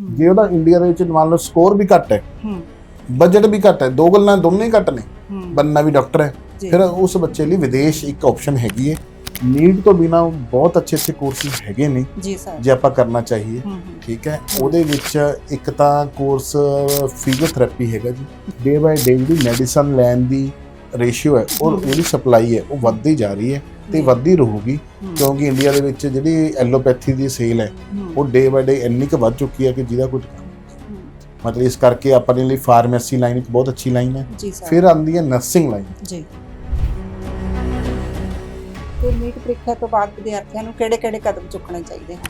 ਜੇ ਉਹਦਾ ਇੰਡੀਆ ਦੇ ਵਿੱਚ ਮੰਨ ਲਓ ਸਕੋਰ ਵੀ ਘੱਟ ਹੈ ਹੂੰ। ਬਜਟ ਵੀ ਘੱਟ ਹੈ ਦੋ ਗੱਲਾਂ ਦੋਨੇ ਹੀ ਘੱਟ ਨੇ ਬੰਨਾ ਵੀ ਡਾਕਟਰ ਹੈ। ਫਿਰ ਉਸ ਬੱਚੇ ਲਈ ਵਿਦੇਸ਼ ਇੱਕ ਆਪਸ਼ਨ ਹੈਗੀ ਹੈ। ਨੀਟ ਤੋਂ ਬਿਨਾ ਬਹੁਤ ਅੱਛੇ ਅੱਛੇ ਕੋਰਸਿਸ ਹੈਗੇ ਨੇ ਜੀ ਸਰ ਜੇ ਆਪਾਂ ਕਰਨਾ ਚਾਹੀਏ ਠੀਕ ਹੈ। ਉਹਦੇ ਵਿੱਚ ਇੱਕ ਤਾਂ ਕੋਰਸ ਫਿਜ਼ੀਓਥੈਰੇਪੀ ਹੈਗਾ ਜੀ। ਡੇ ਬਾਈ ਡੇ ਜਿਹੜੀ ਮੈਡੀਸਨ ਲੈਣ ਦੀ ਰੇਸ਼ੀਓ ਹੈ ਔਰ ਹਮ। ਜਿਹੜੀ ਸਪਲਾਈ ਹੈ ਉਹ ਵੱਧਦੀ ਜਾ ਰਹੀ ਹੈ। ਤੇ। ਵੱਧਦੀ ਰਹੂਗੀ ਕਿਉਂਕਿ ਇੰਡੀਆ ਦੇ ਵਿੱਚ ਜਿਹੜੀ ਐਲੋਪੈਥੀ ਦੀ ਸੇਲ ਹੈ ਉਹ ਡੇ ਬਾਈ ਡੇ ਇੰਨੀ ਕੁ ਵੱਧ ਚੁੱਕੀ ਹੈ ਕਿ ਜਿਹਦਾ ਕੋਈ ਮਤਲਬ ਇਸ ਕਰਕੇ ਆਪਣੇ ਲਈ ਫਾਰਮੇਸੀ ਲਾਈਨ ਇੱਕ ਬਹੁਤ ਅੱਛੀ ਲਾਈਨ ਹੈ। ਫਿਰ ਆਉਂਦੀ ਹੈ ਨਰਸਿੰਗ ਲਾਈਨ ਜੀ। ਤੇ ਨੀਟ ਪ੍ਰੀਖਿਆ ਤੋਂ ਬਾਅਦ ਵਿਦਿਆਰਥੀਆਂ ਨੂੰ ਕਿਹੜੇ-ਕਿਹੜੇ ਕਦਮ ਚੁੱਕਣੇ ਚਾਹੀਦੇ ਹਨ?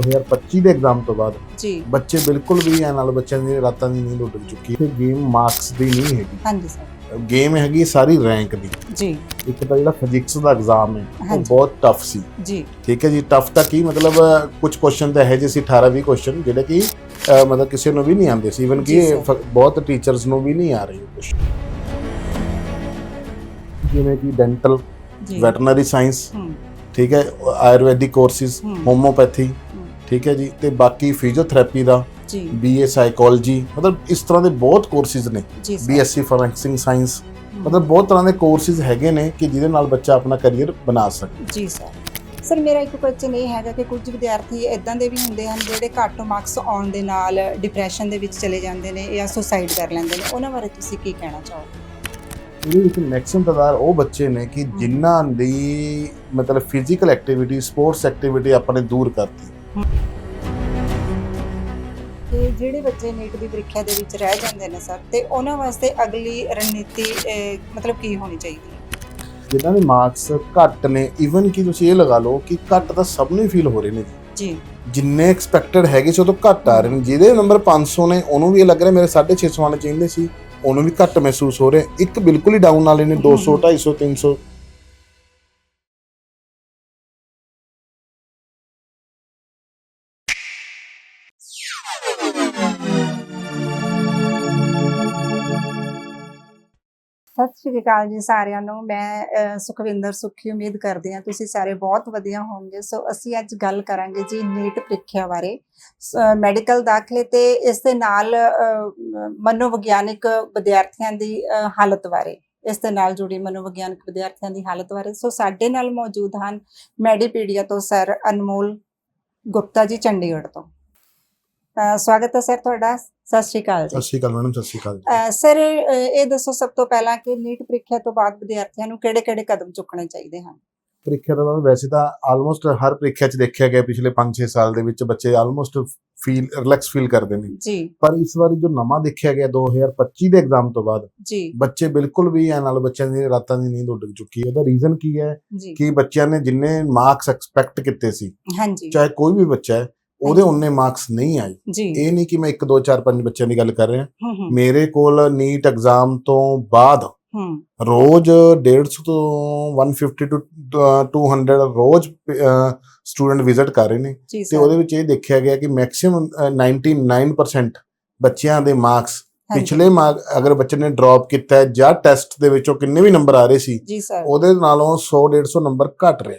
2025 ਦੇ ਐਗਜ਼ਾਮ ਤੋਂ ਬਾਅਦ ਜੀ। ਬੱਚੇ ਬਿਲਕੁਲ ਵੀ ਐ ਨਾਲ ਬੱਚਿਆਂ ਦੀ ਰਾਤਾਂ ਦੀ ਨੀਂਦ ਉੱਡ ਚੁੱਕੀ ਹੈ। ਗੇਮ ਮਾਰਕਸ ਦੀ ਨਹੀਂ ਹੈਗੀ। ਹਾਂਜੀ ਸਰ ਗੇਮ ਹੈਗੀ ਸਾਰੀ ਰੈਂਕ ਦੀ। ਜੀ। ਇੱਕ ਤਾਂ ਜਿਹੜਾ ਫਿਜ਼ਿਕਸ ਦਾ ਐਗਜ਼ਾਮ ਹੈ ਉਹ। ਬਹੁਤ ਟਫ ਸੀ। ਜੀ। ਠੀਕ ਹੈ ਜੀ ਟਫ ਤਾਂ ਕੀ ਮਤਲਬ ਕੁਝ ਕੁਐਸਚਨ ਤਾਂ ਹੈ ਜਿਹੇ ਸੀ 18 20 ਕੁਐਸਚਨ ਜਿਹੜੇ ਕਿ ਮਤਲਬ ਕਿਸੇ ਨੂੰ ਵੀ ਨਹੀਂ ਆਉਂਦੇ ਸੀ। ਇਵਨ ਕਿ ਜੀ ਬਹੁਤ ਟੀਚਰਸ ਨੂੰ ਵੀ ਨਹੀਂ ਆ ਰਹੇ ਕੁਐਸਚਨ ਜਿਵੇਂ ਕਿ ਡੈਂਟਲ ਜੀ। ਵੈਟਰਨਰੀ ਸਾਇੰਸ ਠੀਕ ਹੈ ਆਯੁਰਵੈਦਿਕ ਕੋਰਸਿਸ। ਹੋਮੋਪੈਥੀ ਠੀਕ ਹੈ ਜੀ ਤੇ ਬਾਕੀ ਫਿਜ਼ੀਓਥੈਰੇਪੀ ਦਾ ਜੀ। ਬੀਏ ਸਾਈਕੋਲੋਜੀ ਮਤਲਬ ਇਸ ਤਰ੍ਹਾਂ ਦੇ ਬਹੁਤ ਕੋਰਸਿਸ ਨੇ ਬੀਐਸਸੀ ਫੋਰੈਂਸਿਕ ਸਾਇੰਸ ਮਤਲਬ ਬਹੁਤ ਤਰ੍ਹਾਂ ਦੇ ਕੋਰਸਿਸ ਹੈਗੇ ਨੇ ਕਿ ਜਿਹਦੇ ਨਾਲ ਬੱਚਾ ਆਪਣਾ ਕੈਰੀਅਰ ਬਣਾ ਸਕੇ। ਜੀ ਸਰ ਸਰ ਮੇਰਾ ਇੱਕ ਕੁਐਸਚਨ ਇਹ ਹੈਗਾ ਕਿ ਕੁਝ ਵਿਦਿਆਰਥੀ ਇਦਾਂ ਦੇ ਵੀ ਹੁੰਦੇ ਹਨ ਜਿਹੜੇ ਘੱਟ ਮਾਰਕਸ ਆਉਣ ਦੇ ਨਾਲ ਡਿਪਰੈਸ਼ਨ ਦੇ ਵਿੱਚ ਚਲੇ ਜਾਂਦੇ ਨੇ ਜਾਂ ਸੁਸਾਈਡ ਕਰ ਲੈਂਦੇ ਨੇ। ਉਹਨਾਂ ਬਾਰੇ ਤੁਸੀਂ ਕੀ ਕਹਿਣਾ ਚਾਹੋਗੇ? ਇਹਦੇ ਵਿੱਚ ਮੈਕਸਿਮਮ ਤਦਾਰ ਉਹ ਬੱਚੇ ਨੇ ਕਿ ਜਿਨ੍ਹਾਂ ਦੀ ਮਤਲਬ ਫਿਜ਼ੀਕਲ ਐਕਟੀਵਿਟੀ ਸਪੋਰਟਸ ਐਕਟੀਵਿਟੀ ਆਪਣੇ ਦੂਰ ਕਰਤੀ। ਤੇ ਜਿਹੜੇ ਬੱਚੇ ਨੀਟ ਦੀ ਪ੍ਰੀਖਿਆ ਦੇ ਵਿੱਚ ਰਹਿ ਜਾਂਦੇ ਨੇ ਸਰ ਤੇ ਉਹਨਾਂ ਵਾਸਤੇ ਅਗਲੀ ਰਣਨੀਤੀ ਅਹ, ਮਤਲਬ ਕੀ ਹੋਣੀ ਚਾਹੀਦੀ ਹੈ? ਜਿਨ੍ਹਾਂ ਦੇ ਮਾਰਕਸ ਘੱਟ ਨੇ ਇਵਨ ਕਿ ਤੁਸੀਂ ਇਹ ਲਗਾ ਲਓ ਕਿ ਘੱਟ ਤਾਂ ਸਭ ਨੂੰ ਹੀ ਫੀਲ ਹੋ ਰਹੇ ਨੇ ਜੀ। ਜਿੰਨੇ ਐਕਸਪੈਕਟਡ ਹੈਗੇ ਸੀ ਉਹ ਤੋਂ ਘੱਟ ਆ ਰਹੇ ਨੇ। ਜਿਹਦੇ ਨੰਬਰ 500 ਨੇ ਉਹਨੂੰ ਵੀ ਇਹ ਲੱਗ ਰਿਹਾ ਮੇਰੇ 650 ਆਉਣੇ ਚਾਹੀਦੇ ਸੀ ਉਹਨੂੰ ਵੀ ਘੱਟ ਮਹਿਸੂਸ ਹੋ ਰਿਹਾ। ਇੱਕ ਬਿਲਕੁਲ ਹੀ ਡਾਊਨ ਵਾਲੇ ਨੇ 200 250 300 ਸਤਿ ਸ਼੍ਰੀ ਅਕਾਲ ਜੀ ਸਾਰਿਆਂ ਨੂੰ। ਮੈਂ ਸੁਖਵਿੰਦਰ ਸੁਖੀ ਉਮੀਦ ਕਰਦੀ ਹਾਂ ਤੁਸੀਂ ਸਾਰੇ ਬਹੁਤ ਵਧੀਆ ਹੋਵੋਗੇ। ਸੋ ਅਸੀਂ ਅੱਜ ਗੱਲ ਕਰਾਂਗੇ ਜੀ ਨੀਟ ਪ੍ਰੀਖਿਆ ਬਾਰੇ। ਮੈਡੀਕਲ ਦਾਖਲੇ ਤੇ ਇਸ ਦੇ ਨਾਲ ਅਹ, ਮਨੋਵਿਗਿਆਨਿਕ ਵਿਦਿਆਰਥੀਆਂ ਦੀ ਹਾਲਤ ਬਾਰੇ। ਇਸ ਦੇ ਨਾਲ ਜੁੜੀ ਮਨੋਵਿਗਿਆਨਕ ਵਿਦਿਆਰਥੀਆਂ ਦੀ ਹਾਲਤ ਬਾਰੇ। ਸੋ ਸਾਡੇ ਨਾਲ ਮੌਜੂਦ ਹਨ ਮੈਡੀਪੀਡੀਆ ਤੋਂ ਸਰ ਅਨਮੋਲ ਗੁਪਤਾ ਜੀ ਚੰਡੀਗੜ੍ਹ ਤੋਂ। ਸਵਾਗਤ ਹੈ ਸਰ ਤੁਹਾਡਾ। ਸਤਿ ਸ਼੍ਰੀ ਅਕਾਲ ਜੀ। ਸਤਿ ਸ਼੍ਰੀ ਅਕਾਲ ਮੈਡਮ ਸਤਿ ਸ਼੍ਰੀ ਅਕਾਲ ਸਰ ਇਹ ਦੱਸੋ ਸਭ ਤੋਂ ਪਹਿਲਾਂ ਕਿ ਨੀਟ ਪ੍ਰੀਖਿਆ ਤੋਂ ਬਾਅਦ ਵਿਦਿਆਰਥੀਆਂ ਨੂੰ ਕਿਹੜੇ-ਕਿਹੜੇ ਕਦਮ ਚੁੱਕਣੇ ਚਾਹੀਦੇ ਹਨ? ਪ੍ਰੀਖਿਆ ਤੋਂ ਬਾਅਦ ਵੈਸੇ ਤਾਂ ਆਲਮੋਸਟ ਹਰ ਪ੍ਰੀਖਿਆ 'ਚ ਦੇਖਿਆ ਗਿਆ ਪਿਛਲੇ 5-6 ਸਾਲ ਦੇ ਵਿੱਚ ਬੱਚੇ ਆਲਮੋਸਟ ਫੀਲ ਰਿਲੈਕਸ ਫੀਲ ਕਰਦੇ ਨੇ। ਜੀ। ਪਰ ਇਸ ਵਾਰੀ ਜੋ ਨਵਾਂ ਦੇਖਿਆ ਗਿਆ 2025 ਦੇ ਐਗਜ਼ਾਮ ਤੋਂ ਬਾਅਦ ਜੀ। ਬੱਚੇ ਬਿਲਕੁਲ ਵੀ ਐ ਨਾਲ ਬੱਚਿਆਂ ਦੀ ਰਾਤਾਂ ਦੀ ਨੀਂਦ ਉੱਡ ਚੁੱਕੀ ਹੈ। ਉਹਦਾ ਰੀਜ਼ਨ ਕੀ ਹੈ ਕਿ ਬੱਚਿਆਂ ਨੇ ਜਿੰਨੇ ਮਾਰਕਸ ਐਕਸਪੈਕਟ ਕੀਤੇ ਸੀ ਹਾਂਜੀ। ਚਾਹੇ ਕੋਈ ਵੀ ਬੱਚਾ ਹੈ ਉਹਦੇ। ਉਹਨੇ ਮਾਰਕਸ ਨਹੀਂ ਆਏ। ਜੀ। ਇਹ ਨਹੀਂ ਕਿ ਮੈਂ 1 2 4 5 ਬੱਚਿਆਂ ਦੀ ਗੱਲ ਕਰ ਰਿਹਾ। ਮੇਰੇ ਕੋਲ ਨੀਟ ਐਗਜ਼ਾਮ ਤੋਂ ਬਾਅਦ ਰੋਜ਼ 150 ਤੋਂ 150 ਟੂ 200 ਰੋਜ਼ ਸਟੂਡੈਂਟ ਵਿਜ਼ਿਟ ਕਰ ਰਹੇ ਨੇ। ਤੇ ਉਹਦੇ ਵਿੱਚ ਇਹ ਦੇਖਿਆ ਗਿਆ ਕਿ ਮੈਕਸਿਮਮ 99% ਬੱਚਿਆਂ ਦੇ ਮਾਰਕਸ। ਪਿਛਲੇ ਮਾਰਕ ਅਗਰ ਬੱਚੇ ਨੇ ਡ੍ਰੌਪ ਕੀਤਾ ਜਾਂ ਟੈਸਟ ਦੇ ਵਿੱਚੋਂ ਕਿੰਨੇ ਵੀ ਨੰਬਰ ਆ ਰਹੇ ਸੀ ਉਹਦੇ ਨਾਲੋਂ 100 150 ਨੰਬਰ ਘਟ ਰਹੇ।